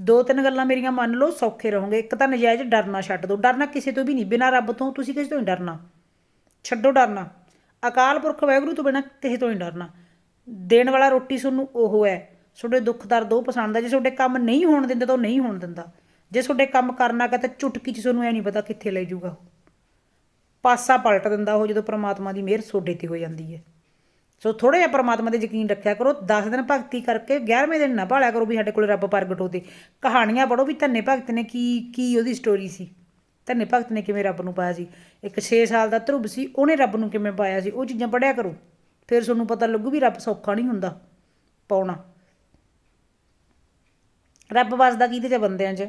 S1: ਦੋ ਤਿੰਨ ਗੱਲਾਂ ਮੇਰੀਆਂ ਮੰਨ ਲਓ, ਸੌਖੇ ਰਹੋਗੇ। ਇੱਕ ਤਾਂ ਨਜਾਇਜ਼ ਡਰਨਾ ਛੱਡ ਦਿਓ। ਡਰਨਾ ਕਿਸੇ ਤੋਂ ਵੀ ਨਹੀਂ। ਬਿਨਾਂ ਰੱਬ ਤੋਂ ਤੁਸੀਂ ਕਿਸੇ ਤੋਂ ਨਹੀਂ ਡਰਨਾ। ਛੱਡੋ ਡਰਨਾ। ਅਕਾਲ ਪੁਰਖ ਵਾਹਿਗੁਰੂ ਤੋਂ ਬਿਨਾਂ ਕਿਸੇ ਤੋਂ ਨਹੀਂ ਡਰਨਾ। ਦੇਣ ਵਾਲਾ ਰੋਟੀ ਤੁਹਾਨੂੰ ਉਹ ਹੈ। ਤੁਹਾਡੇ ਦੁੱਖ ਦਰਦ ਉਹ ਪਸੰਦ ਹੈ ਜੇ ਤੁਹਾਡੇ ਕੰਮ ਨਹੀਂ ਹੋਣ ਦਿੰਦੇ ਤਾਂ ਉਹ ਨਹੀਂ ਹੋਣ ਦਿੰਦਾ। ਜੇ ਤੁਹਾਡੇ ਕੰਮ ਕਰਨਾ ਕਿ ਤਾਂ ਚੁਟਕੀ 'ਚ ਤੁਹਾਨੂੰ ਐ ਨਹੀਂ ਪਤਾ ਕਿੱਥੇ ਲੈ ਜਾਊਗਾ ਉਹ। ਪਾਸਾ ਪਲਟ ਦਿੰਦਾ ਉਹ ਜਦੋਂ ਪ੍ਰਮਾਤਮਾ ਦੀ ਮਿਹਰ ਸੋਡੇ ਤੇ ਹੋ ਜਾਂਦੀ ਹੈ। ਸੋ ਥੋੜਾ ਜਿਹਾ ਪ੍ਰਮਾਤਮਾ ਤੇ ਯਕੀਨ ਰੱਖਿਆ ਕਰੋ 10 ਦਿਨ ਭਗਤੀ ਕਰਕੇ 11ਵੇਂ ਦਿਨ ਨਾ ਭਾਲਿਆ ਕਰੋ ਵੀ ਸਾਡੇ ਕੋਲ ਰੱਬ ਪ੍ਰਗਟ ਹੋਦੇ ਕਹਾਣੀਆਂ ਪੜੋ ਵੀ ਧੰਨੇ ਭਗਤ ਨੇ ਕੀ ਕੀ ਉਹਦੀ ਸਟੋਰੀ ਸੀ। ਧੰਨੇ ਭਗਤ ਨੇ ਕਿਵੇਂ ਰੱਬ ਨੂੰ ਪਾਇਆ ਸੀ। ਇੱਕ 6 ਸਾਲ ਦਾ ਧਰੁਵ ਸੀ, ਉਹਨੇ ਰੱਬ ਨੂੰ ਕਿਵੇਂ ਪਾਇਆ ਸੀ, ਉਹ ਚੀਜ਼ਾਂ ਪੜਿਆ ਕਰੋ। ਫਿਰ ਤੁਹਾਨੂੰ ਪਤਾ ਲੱਗੂ ਵੀ ਰੱਬ ਸੌਖਾ ਨਹੀਂ ਹੁੰਦਾ, ਪਾਉਣਾ। ਰੱਬ ਵਸਦਾ ਕਿਹਦੇ ਤੇ ਬੰਦਿਆਂ 'ਚ?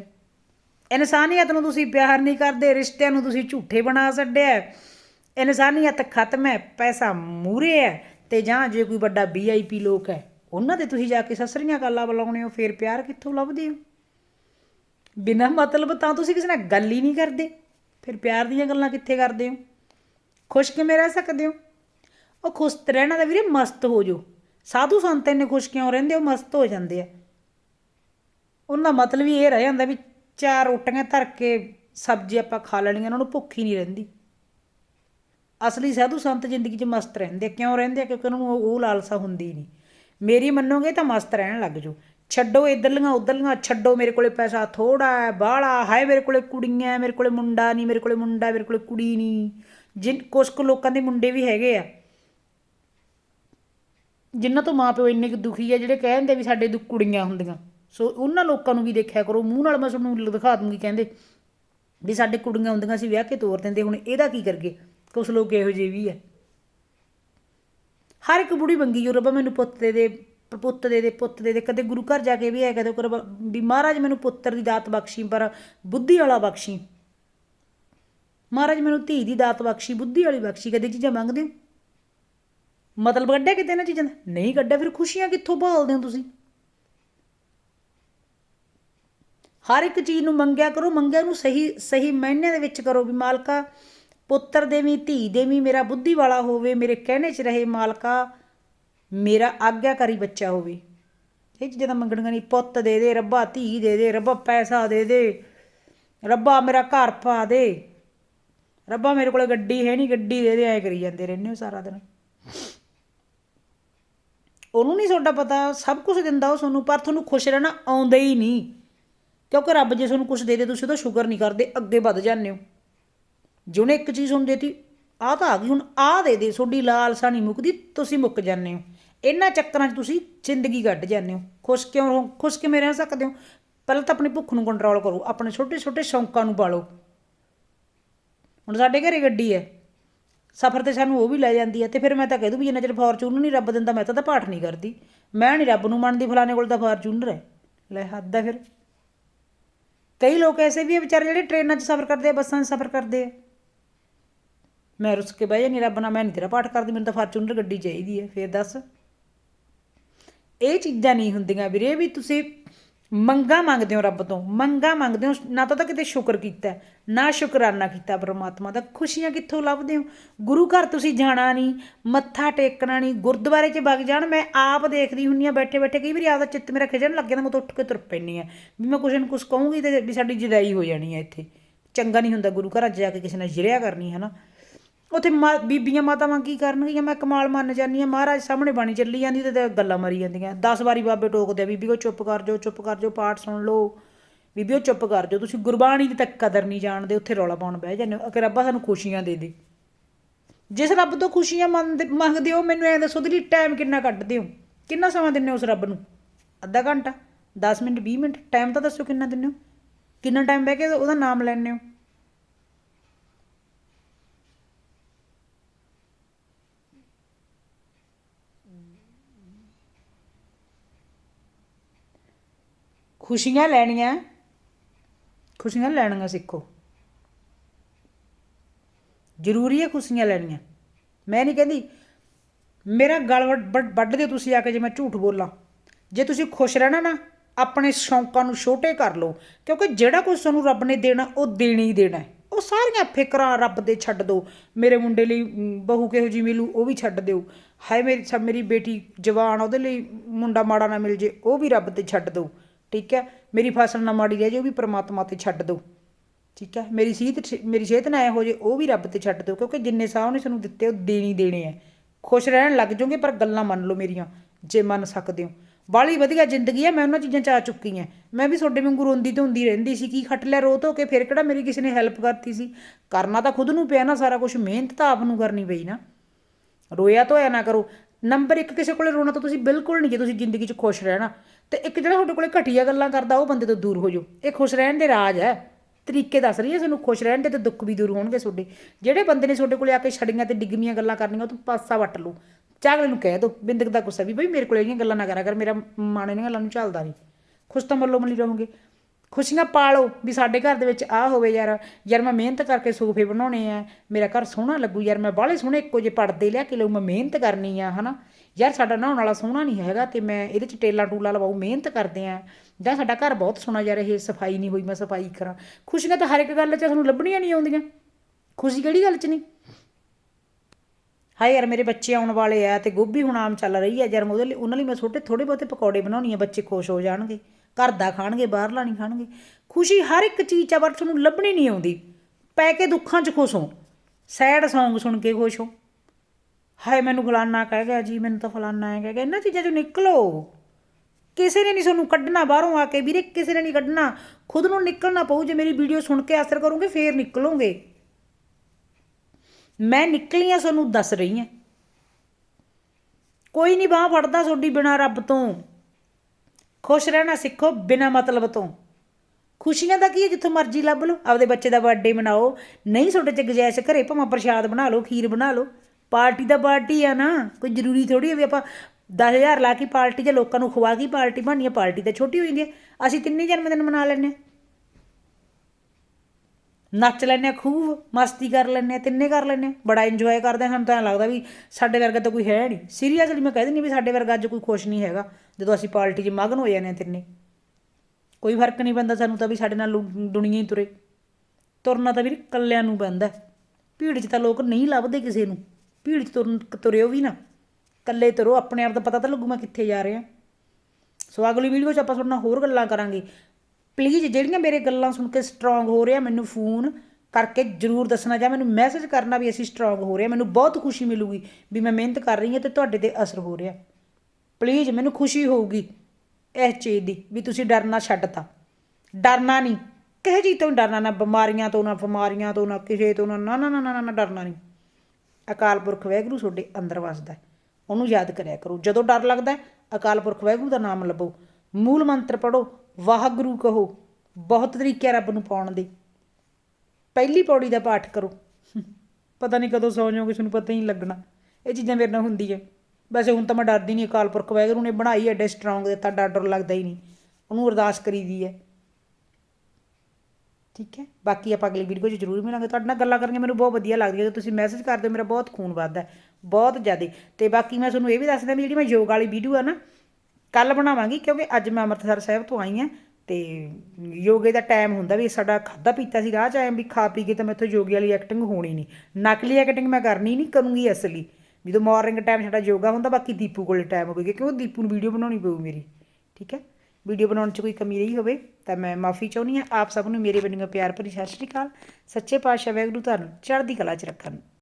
S1: ਇਨਸਾਨੀਅਤ ਨੂੰ ਤੁਸੀਂ ਪਿਆਰ ਨਹੀਂ ਕਰਦੇ, ਰਿਸ਼ਤਿਆਂ ਨੂੰ ਤੁਸੀਂ ਝੂਠੇ ਬਣਾ ਛੱਡਿਆ ਇਨਸਾਨੀਅਤ ਖਤਮ ਹੈ, ਪੈਸਾ ਮੂਰੇ ਹੈ ਤੇ ਜਾਂ ਜੇ ਕੋਈ ਵੱਡਾ ਵੀਆਈਪੀ ਲੋਕ ਹੈ, ਉਹਨਾਂ ਦੇ ਤੁਸੀਂ ਜਾ ਕੇ ਸਸਰੀਆਂ ਗੱਲਾਂ ਬੁਲਾਉਣੇ ਹੋ, ਫਿਰ ਪਿਆਰ ਕਿੱਥੋਂ ਲੱਭਦੇ ਹੋ? ਬਿਨਾਂ ਮਤਲਬ ਤਾਂ ਤੁਸੀਂ ਕਿਸੇ ਨਾਲ ਗੱਲ ਹੀ ਨਹੀਂ ਕਰਦੇ। ਫਿਰ ਪਿਆਰ ਦੀਆਂ ਗੱਲਾਂ ਕਿੱਥੇ ਕਰਦੇ ਹੋ? ਖੁਸ਼ ਕਿਵੇਂ ਰਹਿ ਸਕਦੇ ਹੋ? ਉਹ ਖੁਸ਼ ਰਹਿਣਾ ਦਾ ਵੀਰੇ ਮਸਤ ਹੋ ਜਾਓ। ਸਾਧੂ ਸੰਤ ਇੰਨੇ ਖੁਸ਼ ਕਿਉਂ ਰਹਿੰਦੇ ਉਹ ਮਸਤ ਹੋ ਜਾਂਦੇ ਆ। ਉਹਨਾਂ ਦਾ ਮਤਲਬ ਹੀ ਇਹ ਰਹਿ ਜਾਂਦਾ ਵੀ ਚਾਰ ਰੋਟੀਆਂ ਧਰ ਕੇ ਸਬਜ਼ੀ ਆਪਾਂ ਖਾ ਲੈਣੀਆਂ, ਉਹਨਾਂ ਨੂੰ ਭੁੱਖ ਹੀ ਨਹੀਂ ਰਹਿੰਦੀ। ਅਸਲੀ ਸਾਧੂ ਸੰਤ ਜ਼ਿੰਦਗੀ 'ਚ ਮਸਤ ਰਹਿੰਦੇ ਕਿਉਂ ਰਹਿੰਦੇ ਆ? ਕਿਉਂਕਿ ਉਹਨਾਂ ਨੂੰ ਉਹ ਲਾਲਸਾ ਹੁੰਦੀ ਨਹੀਂ। ਮੇਰੀ ਮੰਨੋਗੇ ਤਾਂ ਮਸਤ ਰਹਿਣ ਲੱਗ ਜਾਓ। ਛੱਡੋ ਇਧਰਲੀਆਂ, ਉਧਰਲੀਆਂ, ਛੱਡੋ ਮੇਰੇ ਕੋਲੇ ਪੈਸਾ ਥੋੜਾ ਹੈ, ਬਾਹਲਾ ਹਾਏ, ਮੇਰੇ ਕੋਲੇ ਕੁੜੀਆਂ ਮੇਰੇ ਕੋਲੇ ਮੁੰਡਾ ਨਹੀਂ, ਮੇਰੇ ਕੋਲੇ ਮੁੰਡਾ, ਮੇਰੇ ਕੋਲੇ ਕੁੜੀ ਨਹੀਂ। ਜਿਨ, ਕੁਛ ਕੁ ਲੋਕਾਂ ਦੇ ਮੁੰਡੇ ਵੀ ਹੈਗੇ ਆ। ਜਿਨ੍ਹਾਂ ਤੋਂ ਮਾਪਿਓ ਇੰਨੇ ਕੁ ਦੁਖੀ ਆ, ਜਿਹੜੇ ਕਹਿੰਦੇ ਵੀ ਸਾਡੇ ਦੁ ਕੁੜੀਆਂ ਹੁੰਦੀਆਂ। ਸੋ ਉਹਨਾਂ ਲੋਕਾਂ ਨੂੰ ਵੀ ਦੇਖਿਆ ਕਰੋ, ਮੂੰਹ ਨਾਲ ਮੈਂ ਤੁਹਾਨੂੰ ਦਿਖਾ ਦੂੰਗੀ ਕਹਿੰਦੇ ਵੀ ਸਾਡੇ ਕੁੜੀਆਂ ਹੁੰਦੀਆਂ ਸੀ ਵਿਆਹ ਕੇ ਤੋਰ ਦਿੰਦੇ, ਹੁਣ ਇਹਦਾ ਕੀ ਕਰਗੇ ਕੁਛ ਲੋਕ ਇਹੋ ਜਿਹੇ ਵੀ ਆ। ਹਰ ਇੱਕ ਬੁੜੀ ਮੰਗੀ ਜੋ ਰੱਬਾ ਮੈਨੂੰ ਪੁੱਤ ਦੇ ਦੇ, ਪੁੱਤ ਦੇ ਦੇ, ਪੁੱਤ ਦੇ ਦੇ। ਕਦੇ ਗੁਰੂ ਘਰ ਜਾ ਕੇ ਵੀ ਹੈ ਕਦੇ ਕਰ ਵੀ ਮਹਾਰਾਜ ਮੈਨੂੰ ਪੁੱਤਰ ਦੀ ਦਾਤ ਬਖਸ਼ੀ, ਪਰ ਬੁੱਧੀ ਵਾਲਾ ਬਖਸ਼ੀ। ਮਹਾਰਾਜ ਮੈਨੂੰ ਧੀ ਦੀ ਦਾਤ ਬਖਸ਼ੀ, ਬੁੱਧੀ ਵਾਲੀ ਬਖਸ਼ੀ। ਕਦੇ ਚੀਜ਼ਾਂ ਮੰਗਦੇ ਹੋ? ਮਤਲਬ ਕੱਢਿਆ ਕਿਤੇ ਨਾ ਚੀਜ਼ਾਂ ਦਾ? ਨਹੀਂ ਕੱਢਿਆ, ਫਿਰ ਖੁਸ਼ੀਆਂ ਕਿੱਥੋਂ ਭਾਲਦੇ ਹੋ ਤੁਸੀਂ? ਹਰ ਇੱਕ ਚੀਜ਼ ਨੂੰ ਮੰਗਿਆ ਕਰੋ, ਮੰਗਿਆ ਨੂੰ ਸਹੀ ਸਹੀ ਮਾਇਨੇ ਦੇ ਵਿੱਚ ਕਰੋ ਵੀ ਮਾਲਕਾ, ਪੁੱਤਰ ਦੇਵੀਂ ਧੀ ਦੇਵੀਂ ਮੇਰਾ ਬੁੱਧੀ ਵਾਲਾ ਹੋਵੇ, ਮੇਰੇ ਕਹਿਣੇ 'ਚ ਰਹੇ ਮਾਲਕਾ, ਮੇਰਾ ਆਗਿਆਕਾਰੀ ਬੱਚਾ ਹੋਵੇ। ਇਹ ਚੀਜ਼ਾਂ ਤਾਂ ਮੰਗਣੀਆਂ ਨਹੀਂ। ਪੁੱਤ ਦੇ ਦੇ, ਰੱਬਾ ਧੀ ਦੇ ਦੇ, ਰੱਬਾ ਪੈਸਾ ਦੇ ਦੇ, ਰੱਬਾ ਮੇਰਾ ਘਰ ਪਾ ਦੇ। ਰੱਬਾ ਮੇਰੇ ਕੋਲੇ ਗੱਡੀ ਹੈ ਨਹੀਂ, ਗੱਡੀ ਦੇ ਦੇ, ਐ ਕਰੀ ਜਾਂਦੇ ਰਹਿੰਦੇ ਹੋ ਸਾਰਾ ਦਿਨ। ਉਹਨੂੰ ਨਹੀਂ ਤੁਹਾਡਾ ਪਤਾ, ਸਭ ਕੁਝ ਦਿੰਦਾ ਉਹ ਤੁਹਾਨੂੰ, ਪਰ ਤੁਹਾਨੂੰ ਖੁਸ਼ ਰਹਿਣਾ ਆਉਂਦਾ ਹੀ ਨਹੀਂ। ਕਿਉਂਕਿ ਰੱਬ ਜੇ ਤੁਹਾਨੂੰ ਕੁਝ ਦੇ ਦੇ, ਤੁਸੀਂ ਉਹਦਾ ਸ਼ੁਕਰ ਨਹੀਂ ਕਰਦੇ, ਅੱਗੇ ਵੱਧ ਜਾਂਦੇ ਹੋ। ਜਿਹਨੇ ਇੱਕ ਚੀਜ਼ ਹੁਣ ਦੇਤੀ, ਆਹ ਤਾਂ ਆ ਗਈ, ਹੁਣ ਆਹ ਦੇ ਦੇ, ਤੁਹਾਡੀ ਲਾਲਸਾ ਨਹੀਂ ਮੁੱਕਦੀ, ਤੁਸੀਂ ਮੁੱਕ ਜਾਂਦੇ ਹੋ। ਇਹਨਾਂ ਚੱਕਰਾਂ 'ਚ ਤੁਸੀਂ ਜ਼ਿੰਦਗੀ ਕੱਢ ਜਾਂਦੇ ਹੋ। ਖੁਸ਼ ਕਿਉਂ ਰਹੋ ਖੁਸ਼ ਕਿਵੇਂ ਰਹਿ ਸਕਦੇ ਹੋ? ਪਹਿਲਾਂ ਤਾਂ ਆਪਣੀ ਭੁੱਖ ਨੂੰ ਕੰਟਰੋਲ ਕਰੋ, ਆਪਣੇ ਛੋਟੇ ਛੋਟੇ ਸ਼ੌਂਕਾਂ ਨੂੰ ਪਾਲੋ। ਹੁਣ ਸਾਡੇ ਘਰੇ ਗੱਡੀ ਹੈ, ਸਫ਼ਰ ਤੇ ਸਾਨੂੰ ਉਹ ਵੀ ਲੈ ਜਾਂਦੀ ਹੈ, ਤੇ ਫਿਰ ਮੈਂ ਤਾਂ ਕਹਿ ਦੂੰ ਵੀ ਜਿੰਨਾ ਚਿਰ ਫਾਰਚੂਨਰ ਨਹੀਂ ਰੱਬ ਦਿੰਦਾ, ਮੈਂ ਤਾਂ ਤਾਂ ਪਾਠ ਨਹੀਂ ਕਰਦੀ। ਮੈਂ ਨਹੀਂ ਰੱਬ ਨੂੰ ਮੰਨਦੀ, ਫਲਾਣੇ ਕੋਲ ਤਾਂ ਫੋਰਚੂਨਰ ਹੈ। ਲੈ ਹੱਦ ਹੈ ਫਿਰ। ਕਈ ਲੋਕ ਐਸੇ ਵੀ ਹੈ ਵਿਚਾਰੇ ਜਿਹੜੇ ਟ੍ਰੇਨਾਂ 'ਚ ਸਫ਼ਰ ਕਰਦੇ ਆ, ਬੱਸਾਂ 'ਚ ਸਫ਼ਰ ਕਰਦੇ ਆ। ਮੈਂ ਰੁੱਸ ਕੇ ਬਹਿ ਜਾਨੀ ਰੱਬ ਨਾਲ ਮੈਂ ਨਹੀਂ ਤੇਰਾ ਪਾਠ ਕਰਦੀ, ਮੈਨੂੰ ਤਾਂ ਫਾਰਚੂਨਰ ਗੱਡੀ ਚਾਹੀਦੀ ਹੈ, ਫੇਰ ਦੱਸ। ਇਹ ਚੀਜ਼ਾਂ ਨਹੀਂ ਹੁੰਦੀਆਂ ਵੀਰੇ ਵੀ ਤੁਸੀਂ ਮੰਗਾ ਮੰਗਦੇ ਹੋ ਰੱਬ ਤੋਂ, ਮੰਗਾ ਮੰਗਦੇ ਹੋ, ਨਾ ਤਾਂ ਤਾਂ ਕਿਤੇ ਸ਼ੁਕਰ ਕੀਤਾ ਨਾ ਸ਼ੁਕਰਾਨਾ ਕੀਤਾ ਪਰਮਾਤਮਾ ਦਾ, ਖੁਸ਼ੀਆਂ ਕਿੱਥੋਂ ਲੱਭਦੇ ਹੋ? ਗੁਰੂ ਘਰ ਤੁਸੀਂ ਜਾਣਾ ਨਹੀਂ, ਮੱਥਾ ਟੇਕਣਾ ਨਹੀਂ, ਗੁਰਦੁਆਰੇ 'ਚ ਵਗ ਜਾਣ, ਮੈਂ ਆਪ ਦੇਖਦੀ ਹੁੰਨੀ ਆ ਬੈਠੇ ਬੈਠੇ, ਕਈ ਵਾਰੀ ਆਪਦਾ ਚਿੱਤ ਮੇਰਾ ਖਿਜਣ ਲੱਗ ਜਾਂਦਾ ਮੈਂ ਤਾਂ ਉੱਠ ਕੇ ਤੁਰ ਪੈਂਦੀ ਆ ਵੀ ਮੈਂ ਕੁਛ ਨੂੰ ਕੁਛ ਕਹੂੰਗੀ ਤੇ ਵੀ ਸਾਡੀ ਜਦਾਈ ਹੋ ਜਾਣੀ ਹੈ ਇੱਥੇ। ਚੰਗਾ ਨਹੀਂ ਹੁੰਦਾ ਗੁਰੂ ਘਰਾਂ 'ਚ ਜਾ ਕੇ ਕਿਸੇ ਨਾਲ ਜਿਰਿਆ ਕਰਨੀ ਹੈ ਨਾ। ਉੱਥੇ ਮਾ- ਬੀਬੀਆਂ ਮਾਤਾਵਾਂ ਕੀ ਕਰਨਗੀਆਂ? ਮੈਂ ਕਮਾਲ ਮੰਨ ਜਾਂਦੀ ਆ ਮਹਾਰਾਜ ਸਾਹਮਣੇ ਬਾਣੀ ਚੱਲੀ ਜਾਂਦੀ ਤੇ ਗੱਲਾਂ ਮਰੀ ਜਾਂਦੀਆਂ। 10 ਵਾਰੀ ਬਾਬੇ ਟੋਕਦੇ ਆ, ਬੀਬੀ ਕੋ ਚੁੱਪ ਕਰ ਜਾਓ, ਚੁੱਪ ਕਰ ਜਾਓ, ਪਾਠ ਸੁਣ ਲਓ। ਬੀਬੀ ਉਹ ਚੁੱਪ ਕਰ ਜਾਓ, ਤੁਸੀਂ ਗੁਰਬਾਣੀ ਦੀ ਤੱਕ ਕਦਰ ਨਹੀਂ ਜਾਣਦੇ, ਉੱਥੇ ਰੌਲਾ ਪਾਉਣ ਬਹਿ ਜਾਂਦੇ ਹੋ। ਕਿ ਰੱਬਾ ਸਾਨੂੰ ਖੁਸ਼ੀਆਂ ਦੇ ਦੇ। ਜਿਸ ਰੱਬ ਤੋਂ ਖੁਸ਼ੀਆਂ ਮੰਗਦੇ ਮੰਗਦੇ ਹੋ, ਮੈਨੂੰ ਐਂ ਦੱਸੋ, ਉਹਦੇ ਲਈ ਟਾਈਮ ਕਿੰਨਾ ਕੱਢਦੇ ਹੋ? ਕਿੰਨਾ ਸਮਾਂ ਦਿੰਦੇ ਹੋ ਉਸ ਰੱਬ ਨੂੰ? ਅੱਧਾ ਘੰਟਾ 10 ਮਿੰਟ 20 ਮਿੰਟ? ਟਾਈਮ ਤਾਂ ਦੱਸੋ ਕਿੰਨਾ ਦਿੰਦੇ ਹੋ? ਕਿੰਨਾ ਟਾਈਮ ਬਹਿ ਕੇ ਉਹਦਾ ਨਾਮ ਲੈਂਦੇ ਹੋ? ਖੁਸ਼ੀਆਂ ਲੈਣੀਆਂ ਖੁਸ਼ੀਆਂ ਲੈਣੀਆਂ ਸਿੱਖੋ। ਜ਼ਰੂਰੀ ਹੈ ਖੁਸ਼ੀਆਂ ਲੈਣੀਆਂ। ਮੈਂ ਨਹੀਂ ਕਹਿੰਦੀ ਮੇਰਾ ਗਲ ਵੱਢ- ਵੱਢ ਵੱਢ ਦਿਓ ਤੁਸੀਂ ਆ ਕੇ ਜੇ ਮੈਂ ਝੂਠ ਬੋਲਾਂ। ਜੇ ਤੁਸੀਂ ਖੁਸ਼ ਰਹਿਣਾ ਨਾ ਆਪਣੇ ਸ਼ੌਂਕਾਂ ਨੂੰ ਛੋਟੇ ਕਰ ਲਓ। ਕਿਉਂਕਿ ਜਿਹੜਾ ਕੁਝ ਤੁਹਾਨੂੰ ਰੱਬ ਨੇ ਦੇਣਾ ਉਹ ਦੇਣੀ ਹੀ ਦੇਣਾ ਉਹ ਸਾਰੀਆਂ ਫਿਕਰਾਂ ਰੱਬ ਦੇ ਛੱਡ ਦਿਓ। ਮੇਰੇ ਮੁੰਡੇ ਲਈ ਮ, ਬਹੂ ਕਿਹੋ ਜੀ ਮਿਲੂ ਉਹ ਵੀ ਛੱਡ ਦਿਓ। ਹਾਏ ਮੇਰੀ ਸਭ ਮੇਰੀ ਬੇਟੀ ਜਵਾਨ ਉਹਦੇ ਲਈ ਮੁੰਡਾ ਮਾੜਾ ਨਾ ਮਿਲ ਜੇ ਉਹ ਵੀ ਰੱਬ ਤੇ ਛੱਡ ਦਿਓ। ਠੀਕ ਹੈ? ਮੇਰੀ ਫਸਲ ਨਾ ਮਾੜੀ ਰਹਿ ਜੇ ਉਹ ਵੀ ਪ੍ਰਮਾਤਮਾ ਤੇ ਛੱਡ ਦਿਓ। ਠੀਕ ਹੈ? ਮੇਰੀ ਸਿਹਤ ਠੀ- ਮੇਰੀ ਸਿਹਤ ਨਾ ਇਹੋ ਜੇ ਉਹ ਵੀ ਰੱਬ ਤੇ ਛੱਡ ਦਿਓ, ਕਿਉਂਕਿ ਜਿੰਨੇ ਸਾਹ ਉਹਨੇ ਤੁਹਾਨੂੰ ਦਿੱਤੇ, ਉਹ ਦੇਣੀ ਦੇਣੇ ਹੈ ਖੁਸ਼ ਰਹਿਣ ਲੱਗ ਜਾਓਗੇ, ਪਰ ਗੱਲਾਂ ਮੰਨ ਲਓ ਮੇਰੀਆਂ, ਜੇ ਮੰਨ ਸਕਦੇ ਹੋ। ਬਾਲੀ ਵਧੀਆ ਜ਼ਿੰਦਗੀ ਹੈ, ਮੈਂ ਉਹਨਾਂ ਚੀਜ਼ਾਂ ਚ ਆ ਚੁੱਕੀ ਹਾਂ। ਮੈਂ ਵੀ ਤੁਹਾਡੇ ਵਾਂਗੂ ਰੋਂਦੀ ਧੋਂਦੀ ਰਹਿੰਦੀ ਸੀ, ਕੀ ਖੱਟ ਲੈ ਰੋ ਧੋ ਕੇ, ਫਿਰ ਕਿਹੜਾ ਮੇਰੀ ਕਿਸੇ ਨੇ ਹੈਲਪ ਕਰਤੀ ਸੀ? ਕਰਨਾ ਤਾਂ ਖੁਦ ਨੂੰ ਪਿਆ ਨਾ ਸਾਰਾ ਕੁਝ ਮਿਹਨਤ ਤਾਂ ਆਪ ਨੂੰ ਕਰਨੀ ਪਈ ਨਾ। ਰੋਇਆ ਧੋਇਆ ਨਾ ਕਰੋ। ਨੰਬਰ 1 ਕਿਸੇ ਕੋਲੇ ਰੋਣਾ ਤਾਂ ਤੁਸੀਂ ਬਿਲਕੁਲ ਨਹੀਂ ਜੇ ਤੁਸੀਂ ਜ਼ਿੰਦਗੀ 'ਚ ਖੁਸ਼ ਰਹਿਣਾ। ਤੇ ਇੱਕ ਜਿਹੜਾ ਤੁਹਾਡੇ ਕੋਲੇ ਘਟੀਆ ਗੱਲਾਂ ਕਰਦਾ, ਉਹ ਬੰਦੇ ਤੋਂ ਦੂਰ ਹੋ ਜਾਓ। ਇਹ ਖੁਸ਼ ਰਹਿਣ ਦੇ ਰਾਜ ਹੈ। ਤਰੀਕੇ ਦੱਸ ਰਹੀ ਹੈ ਤੁਹਾਨੂੰ ਖੁਸ਼ ਰਹਿਣ ਦੇ ਤੇ ਦੁੱਖ ਵੀ ਦੂਰ ਹੋਣਗੇ ਤੁਹਾਡੇ। ਜਿਹੜੇ ਬੰਦੇ ਨੇ ਤੁਹਾਡੇ ਕੋਲੇ ਆ ਕੇ ਛੜੀਆਂ ਤੇ ਡਿੱਗਵੀਆਂ ਗੱਲਾਂ ਕਰਨੀਆਂ, ਉਹ ਤੋਂ ਪਾਸਾ ਵੱਟ ਲਓ। ਚਾਗਲੇ ਨੂੰ ਕਹਿ ਦੋ, ਬਿੰਦਕ ਦਾ ਗੁੱਸਾ ਵੀ, ਬਈ ਮੇਰੇ ਕੋਲੇ ਇਹਦੀਆਂ ਗੱਲਾਂ ਨਾ ਕਰਿਆ ਕਰ ਮੇਰਾ ਮਨ ਨੇ ਗੱਲਾਂ ਨੂੰ ਚੱਲਦਾ ਨਹੀਂ। ਖੁਸ਼ ਤਾਂ ਮੱਲੋ ਮੱਲੀ ਰਹੋਗੇ। ਖੁਸ਼ੀਆਂ ਪਾਲੋ ਵੀ ਸਾਡੇ ਘਰ ਦੇ ਵਿੱਚ ਆ ਹੋਵੇ ਯਾਰ ਯਾਰ ਮੈਂ ਮਿਹਨਤ ਕਰਕੇ ਸੋਫੇ ਬਣਾਉਣੇ ਆ, ਮੇਰਾ ਘਰ ਸੋਹਣਾ ਲੱਗੂ, ਯਾਰ ਮੈਂ ਬਾਹਲੇ ਸੋਹਣੇ ਇੱਕੋ ਜਿਹੇ ਪਰਦੇ ਲਿਆ ਕਿ ਲਊ, ਮੈਂ ਮਿਹਨਤ ਕਰਨੀ ਆ, ਹਨਾ? ਯਾਰ ਸਾਡਾ ਨਹਾਉਣ ਵਾਲਾ ਸੋਹਣਾ ਨਹੀਂ ਹੈਗਾ ਤੇ ਮੈਂ ਇਹਦੇ ਚ ਟੇਲਾ ਟੂਲਾ ਲਵਾਉ ਮਿਹਨਤ ਕਰਦੇ ਆ। ਜਾਂ ਸਾਡਾ ਘਰ ਬਹੁਤ ਸੋਹਣਾ ਯਾਰ, ਇਹ ਸਫ਼ਾਈ ਨਹੀਂ ਹੋਈ, ਮੈਂ ਸਫ਼ਾਈ ਕਰਾਂ। ਖੁਸ਼ੀਆਂ ਤਾਂ ਹਰ ਇੱਕ ਗੱਲ 'ਚ ਤੁਹਾਨੂੰ ਲੱਭਣੀਆਂ ਨਹੀਂ ਆਉਂਦੀਆਂ। ਖੁਸ਼ੀ ਕਿਹੜੀ ਗੱਲ 'ਚ ਨਹੀਂ? ਹਾਏ ਯਾਰ, ਮੇਰੇ ਬੱਚੇ ਆਉਣ ਵਾਲੇ ਆ ਤੇ ਗੋਭੀ ਹੁਣ ਆਮ ਚੱਲ ਰਹੀ ਆ, ਯਾਰ ਮੈਂ ਉਹਦੇ ਲਈ, ਉਹਨਾਂ ਲਈ ਮੈਂ ਛੋਟੇ ਥੋੜੇ ਬਹੁਤੇ ਪਕੌੜੇ ਬਣਾਉਣੀ ਆ, ਬੱਚੇ ਖੁਸ਼ ਹੋ ਜਾਣਗੇ। ਘਰ ਦਾ ਖਾਣਗੇ, ਬਾਹਰਲਾ ਨਹੀਂ ਖਾਣਗੇ। ਖੁਸ਼ੀ ਹਰ ਇੱਕ ਚੀਜ਼ 'ਚ ਆ ਪਰ ਤੁਹਾਨੂੰ ਲੱਭਣੀ ਨਹੀਂ ਆਉਂਦੀ। ਪੈ ਕੇ ਦੁੱਖਾਂ 'ਚ ਖੁਸ਼ ਹੋ। ਸੈਡ Song ਸੁਣ ਕੇ ਖੁਸ਼ ਹੋ। ਹਾਏ, ਮੈਨੂੰ ਫਲਾਨਾ ਕਹਿ ਗਿਆ ਜੀ, ਮੈਨੂੰ ਤਾਂ ਫਲਾਨਾ ਹੈ ਕਹਿ ਗਿਆ। ਇਹਨਾਂ ਚੀਜ਼ਾਂ 'ਚੋਂ ਨਿਕਲੋ। ਕਿਸੇ ਨੇ ਨਹੀਂ ਤੁਹਾਨੂੰ ਕੱਢਣਾ ਬਾਹਰੋਂ ਆ ਕੇ। ਵੀਰੇ, ਕਿਸੇ ਨੇ ਨਹੀਂ ਕੱਢਣਾ। ਖੁਦ ਨੂੰ ਨਿਕਲਣਾ ਪਊ। ਜੇ ਮੇਰੀ ਵੀਡੀਓ ਸੁਣ ਕੇ ਅਸਰ ਕਰੋਗੇ, ਫੇਰ ਨਿਕਲੋਗੇ। ਮੈਂ ਨਿਕਲੀ ਆ, ਤੁਹਾਨੂੰ ਦੱਸ ਰਹੀ ਹਾਂ ਕੋਈ ਨਹੀਂ ਬਾਹ ਫੜਦਾ ਤੁਹਾਡੀ ਬਿਨਾ ਰੱਬ ਤੋਂ। ਖੁਸ਼ ਰਹਿਣਾ ਸਿੱਖੋ ਬਿਨਾਂ ਮਤਲਬ ਤੋਂ। ਖੁਸ਼ੀਆਂ ਦਾ ਕੀ ਹੈ? ਜਿੱਥੋਂ ਮਰਜ਼ੀ ਲੱਭ ਲਓ। ਆਪਦੇ ਬੱਚੇ ਦਾ ਬਰਥਡੇ ਮਨਾਓ। ਨਹੀਂ ਤੁਹਾਡੇ ਚ ਗੁਜਾਇਸ਼ ਘਰੇ ਭਾਵੇਂ ਪ੍ਰਸ਼ਾਦ ਬਣਾ ਲਓ, ਖੀਰ ਬਣਾ ਲਓ। ਪਾਰਟੀ ਦਾ ਪਾਰਟੀ ਆ ਨਾ, ਕੋਈ ਜ਼ਰੂਰੀ ਥੋੜੀ ਹੈ ਵੀ ਆਪਾਂ 10000 ਲਾ ਕੇ ਪਾਰਟੀ ਜਾਂ ਲੋਕਾਂ ਨੂੰ ਖਵਾ ਕੇ ਪਾਰਟੀ ਬਣਨੀ ਹੈ ਪਾਰਟੀ ਤਾਂ ਛੋਟੀ ਹੋ ਜਾਂਦੀ ਹੈ ਅਸੀਂ ਤਿੰਨੇ ਜਨਮ ਦਿਨ ਮਨਾ ਲੈਂਦੇ ਹਾਂ ਨੱਚ ਲੈਂਦੇ ਹਾਂ ਖੂਬ ਮਸਤੀ ਕਰ ਲੈਂਦੇ ਹਾਂ, ਤਿੰਨੇ ਕਰ ਲੈਂਦੇ ਹਾਂ, ਬੜਾ ਇੰਜੋਏ ਕਰਦੇ ਹਾਂ, ਸਾਨੂੰ ਤਾਂ ਲੱਗਦਾ ਵੀ ਸਾਡੇ ਵਰਗਾ ਤਾਂ ਕੋਈ ਹੈ ਨਹੀਂ। ਸੀਰੀਅਸਲੀ ਮੈਂ ਕਹਿ ਦਿੰਦੀ ਵੀ ਸਾਡੇ ਵਰਗਾ ਅੱਜ ਕੋਈ ਖੁਸ਼ ਨਹੀਂ ਹੈਗਾ, ਜਦੋਂ ਅਸੀਂ ਪਾਰਟੀ 'ਚ ਮਗਨ ਹੋ ਜਾਂਦੇ ਹਾਂ ਤਿੰਨੇ। ਕੋਈ ਫ਼ਰਕ ਨਹੀਂ ਪੈਂਦਾ ਸਾਨੂੰ ਤਾਂ ਵੀ ਸਾਡੇ ਨਾਲ ਦੁਨੀਆ ਹੀ ਤੁਰੇ। ਤੁਰਨਾ ਤਾਂ ਵੀਰ ਕੱਲਿਆਂ ਨੂੰ ਪੈਂਦਾ ਭੀੜ 'ਚ ਤਾਂ ਲੋਕ ਨਹੀਂ ਲੱਭਦੇ ਕਿਸੇ ਨੂੰ। ਭੀੜ 'ਚ ਤੁਰਨ ਤੁਰਿਓ ਵੀ ਨਾ। ਕੱਲੇ ਤੁਰੋ, ਆਪਣੇ ਆਪ ਦਾ ਪਤਾ ਤਾਂ ਲੱਗੂ ਮੈਂ ਕਿੱਥੇ ਜਾ ਰਿਹਾ। ਸੋ ਅਗਲੀ ਵੀਡੀਓ 'ਚ ਆਪਾਂ ਤੁਹਾਡੇ ਨਾਲ ਹੋਰ ਗੱਲਾਂ ਕਰਾਂਗੇ। ਪਲੀਜ਼ ਜਿਹੜੀਆਂ ਮੇਰੇ ਗੱਲਾਂ ਸੁਣ ਕੇ ਸਟਰੋਂਗ ਹੋ ਰਿਹਾ ਮੈਨੂੰ ਫੋਨ ਕਰਕੇ ਜਰੂਰ ਦੱਸਣਾ ਜਾਂ ਮੈਨੂੰ ਮੈਸੇਜ ਕਰਨਾ ਵੀ ਅਸੀਂ ਸਟਰੋਂਗ ਹੋ ਰਹੇ ਹਾਂ, ਮੈਨੂੰ ਬਹੁਤ ਖੁਸ਼ੀ ਮਿਲੂਗੀ ਵੀ ਮੈਂ ਮਿਹਨਤ ਕਰ ਰਹੀ ਹਾਂ ਤੇ ਤੁਹਾਡੇ ਤੇ ਅਸਰ ਹੋ ਰਿਹਾ। ਪਲੀਜ਼ ਮੈਨੂੰ ਖੁਸ਼ੀ ਹੋਊਗੀ ਇਸ ਚੀਜ਼ ਦੀ ਵੀ ਤੁਸੀਂ ਡਰਨਾ ਛੱਡਤਾ। ਡਰਨਾ ਨਹੀਂ ਕਿਸੇ ਚੀਜ਼ ਤੋਂ ਨੀ ਡਰਨਾ ਨਾ, ਬਿਮਾਰੀਆਂ ਤੋਂ ਨਾ, ਬਿਮਾਰੀਆਂ ਤੋਂ ਨਾ, ਕਿਸੇ ਤੋਂ ਨਾ ਨਾ ਨਾ ਨਾ ਨਾ ਡਰਨਾ ਨਹੀਂ। ਅਕਾਲ ਪੁਰਖ ਵਾਹਿਗੁਰੂ ਤੁਹਾਡੇ ਅੰਦਰ ਵਸਦਾ ਉਹਨੂੰ ਯਾਦ ਕਰਿਆ ਕਰੋ। ਜਦੋਂ ਡਰ ਲੱਗਦਾ ਅਕਾਲ ਪੁਰਖ ਵਾਹਿਗੁਰੂ ਦਾ ਨਾਮ ਲੱਭੋ। ਮੂਲ ਮੰਤਰ ਪੜੋ ਵਾਹਿਗੁਰੂ ਕਹੋ, ਬਹੁਤ ਤਰੀਕੇ ਰੱਬ ਨੂੰ ਪਾਉਣ ਦੇ। ਪਹਿਲੀ ਪੌੜੀ ਦਾ ਪਾਠ ਕਰੋ। ਪਤਾ ਨਹੀਂ ਕਦੋਂ ਸੌ ਜਾਓਗੇ, ਤੁਹਾਨੂੰ ਪਤਾ ਹੀ ਨਹੀਂ ਲੱਗਣਾ। ਇਹ ਚੀਜ਼ਾਂ ਮੇਰੇ ਨਾਲ ਹੁੰਦੀਆਂ। ਵੈਸੇ ਹੁਣ ਤਾਂ ਮੈਂ ਡਰਦੀ ਨਹੀਂ ਅਕਾਲ ਪੁਰਖ ਵਾਹਿਗੁਰੂ ਨੇ ਬਣਾਈ, ਐਡੇ ਸਟਰੋਂਗ ਦਿੱਤਾ ਡਰ ਡਰ ਲੱਗਦਾ ਹੀ ਨਹੀਂ। ਉਹਨੂੰ ਅਰਦਾਸ ਕਰੀਦੀ ਹੈ। ਠੀਕ ਹੈ? ਬਾਕੀ ਆਪਾਂ ਅਗਲੀ ਵੀਡੀਓ 'ਚ ਜ਼ਰੂਰ ਮਿਲਾਂਗੇ। ਤੁਹਾਡੇ ਨਾਲ ਗੱਲਾਂ ਕਰਨੀਆਂ ਮੈਨੂੰ ਬਹੁਤ ਵਧੀਆ ਲੱਗਦੀਆਂ ਜਦੋਂ ਤੁਸੀਂ ਮੈਸੇਜ ਕਰਦੇ ਹੋ, ਮੇਰਾ ਬਹੁਤ ਖੂਨ ਵੱਧਦਾ ਬਹੁਤ ਜ਼ਿਆਦਾ। ਤੇ ਬਾਕੀ ਮੈਂ ਤੁਹਾਨੂੰ ਇਹ ਵੀ ਦੱਸਦਾ ਵੀ ਜਿਹੜੀ ਮੈਂ ਯੋਗ ਵਾਲੀ ਵੀਡੀਓ ਆ ਨਾ ਕੱਲ ਬਣਾਵਾਂਗੀ ਕਿਉਂਕਿ ਅੱਜ ਮੈਂ ਅੰਮ੍ਰਿਤਸਰ ਸਾਹਿਬ ਤੋਂ ਆਈ ਹਾਂ ਤੇ ਯੋਗੇ ਦਾ ਟਾਈਮ ਹੁੰਦਾ ਵੀ ਸਾਡਾ ਖਾਦਾ ਪੀਤਾ ਸੀ ਰਾਹ ਚ ਆਏ ਵੀ ਖਾ ਪੀ ਕੇ ਤਾਂ ਮੈਥੋਂ ਯੋਗੇ ਵਾਲੀ ਐਕਟਿੰਗ ਹੋਣੀ ਨਹੀਂ। ਨਕਲੀ ਐਕਟਿੰਗ ਮੈਂ ਕਰਨੀ ਨਹੀਂ, ਕਰੂੰਗੀ ਅਸਲੀ। ਜਦੋਂ ਮਾਰਨਿੰਗ ਟਾਈਮ ਸਾਡਾ ਯੋਗਾ ਹੁੰਦਾ, ਬਾਕੀ ਦੀਪੂ ਕੋਲੇ ਟਾਈਮ ਹੋਵੇਗਾ ਕਿਉਂਕਿ ਦੀਪੂ ਨੂੰ ਵੀਡੀਓ ਬਣਾਉਣੀ ਪਊ ਮੇਰੀ, ਠੀਕ ਹੈ? ਵੀਡੀਓ ਬਣਾਉਣ 'ਚ ਕੋਈ ਕਮੀ ਰਹੀ ਹੋਵੇ, ਤਾਂ ਮੈਂ ਮਾਫੀ ਚਾਹੁੰਦੀ ਹਾਂ। ਆਪ ਸਭ ਨੂੰ ਮੇਰੇ ਵੱਲੋਂ ਪਿਆਰ ਭਰੀ ਸਤਿ ਸ਼੍ਰੀ ਅਕਾਲ। ਸੱਚੇ ਪਾਤਸ਼ਾਹ ਵਾਹਿਗੁਰੂ ਤੁਹਾਨੂੰ ਚੜ੍ਹਦੀ ਕਲਾ 'ਚ ਰੱਖਣ।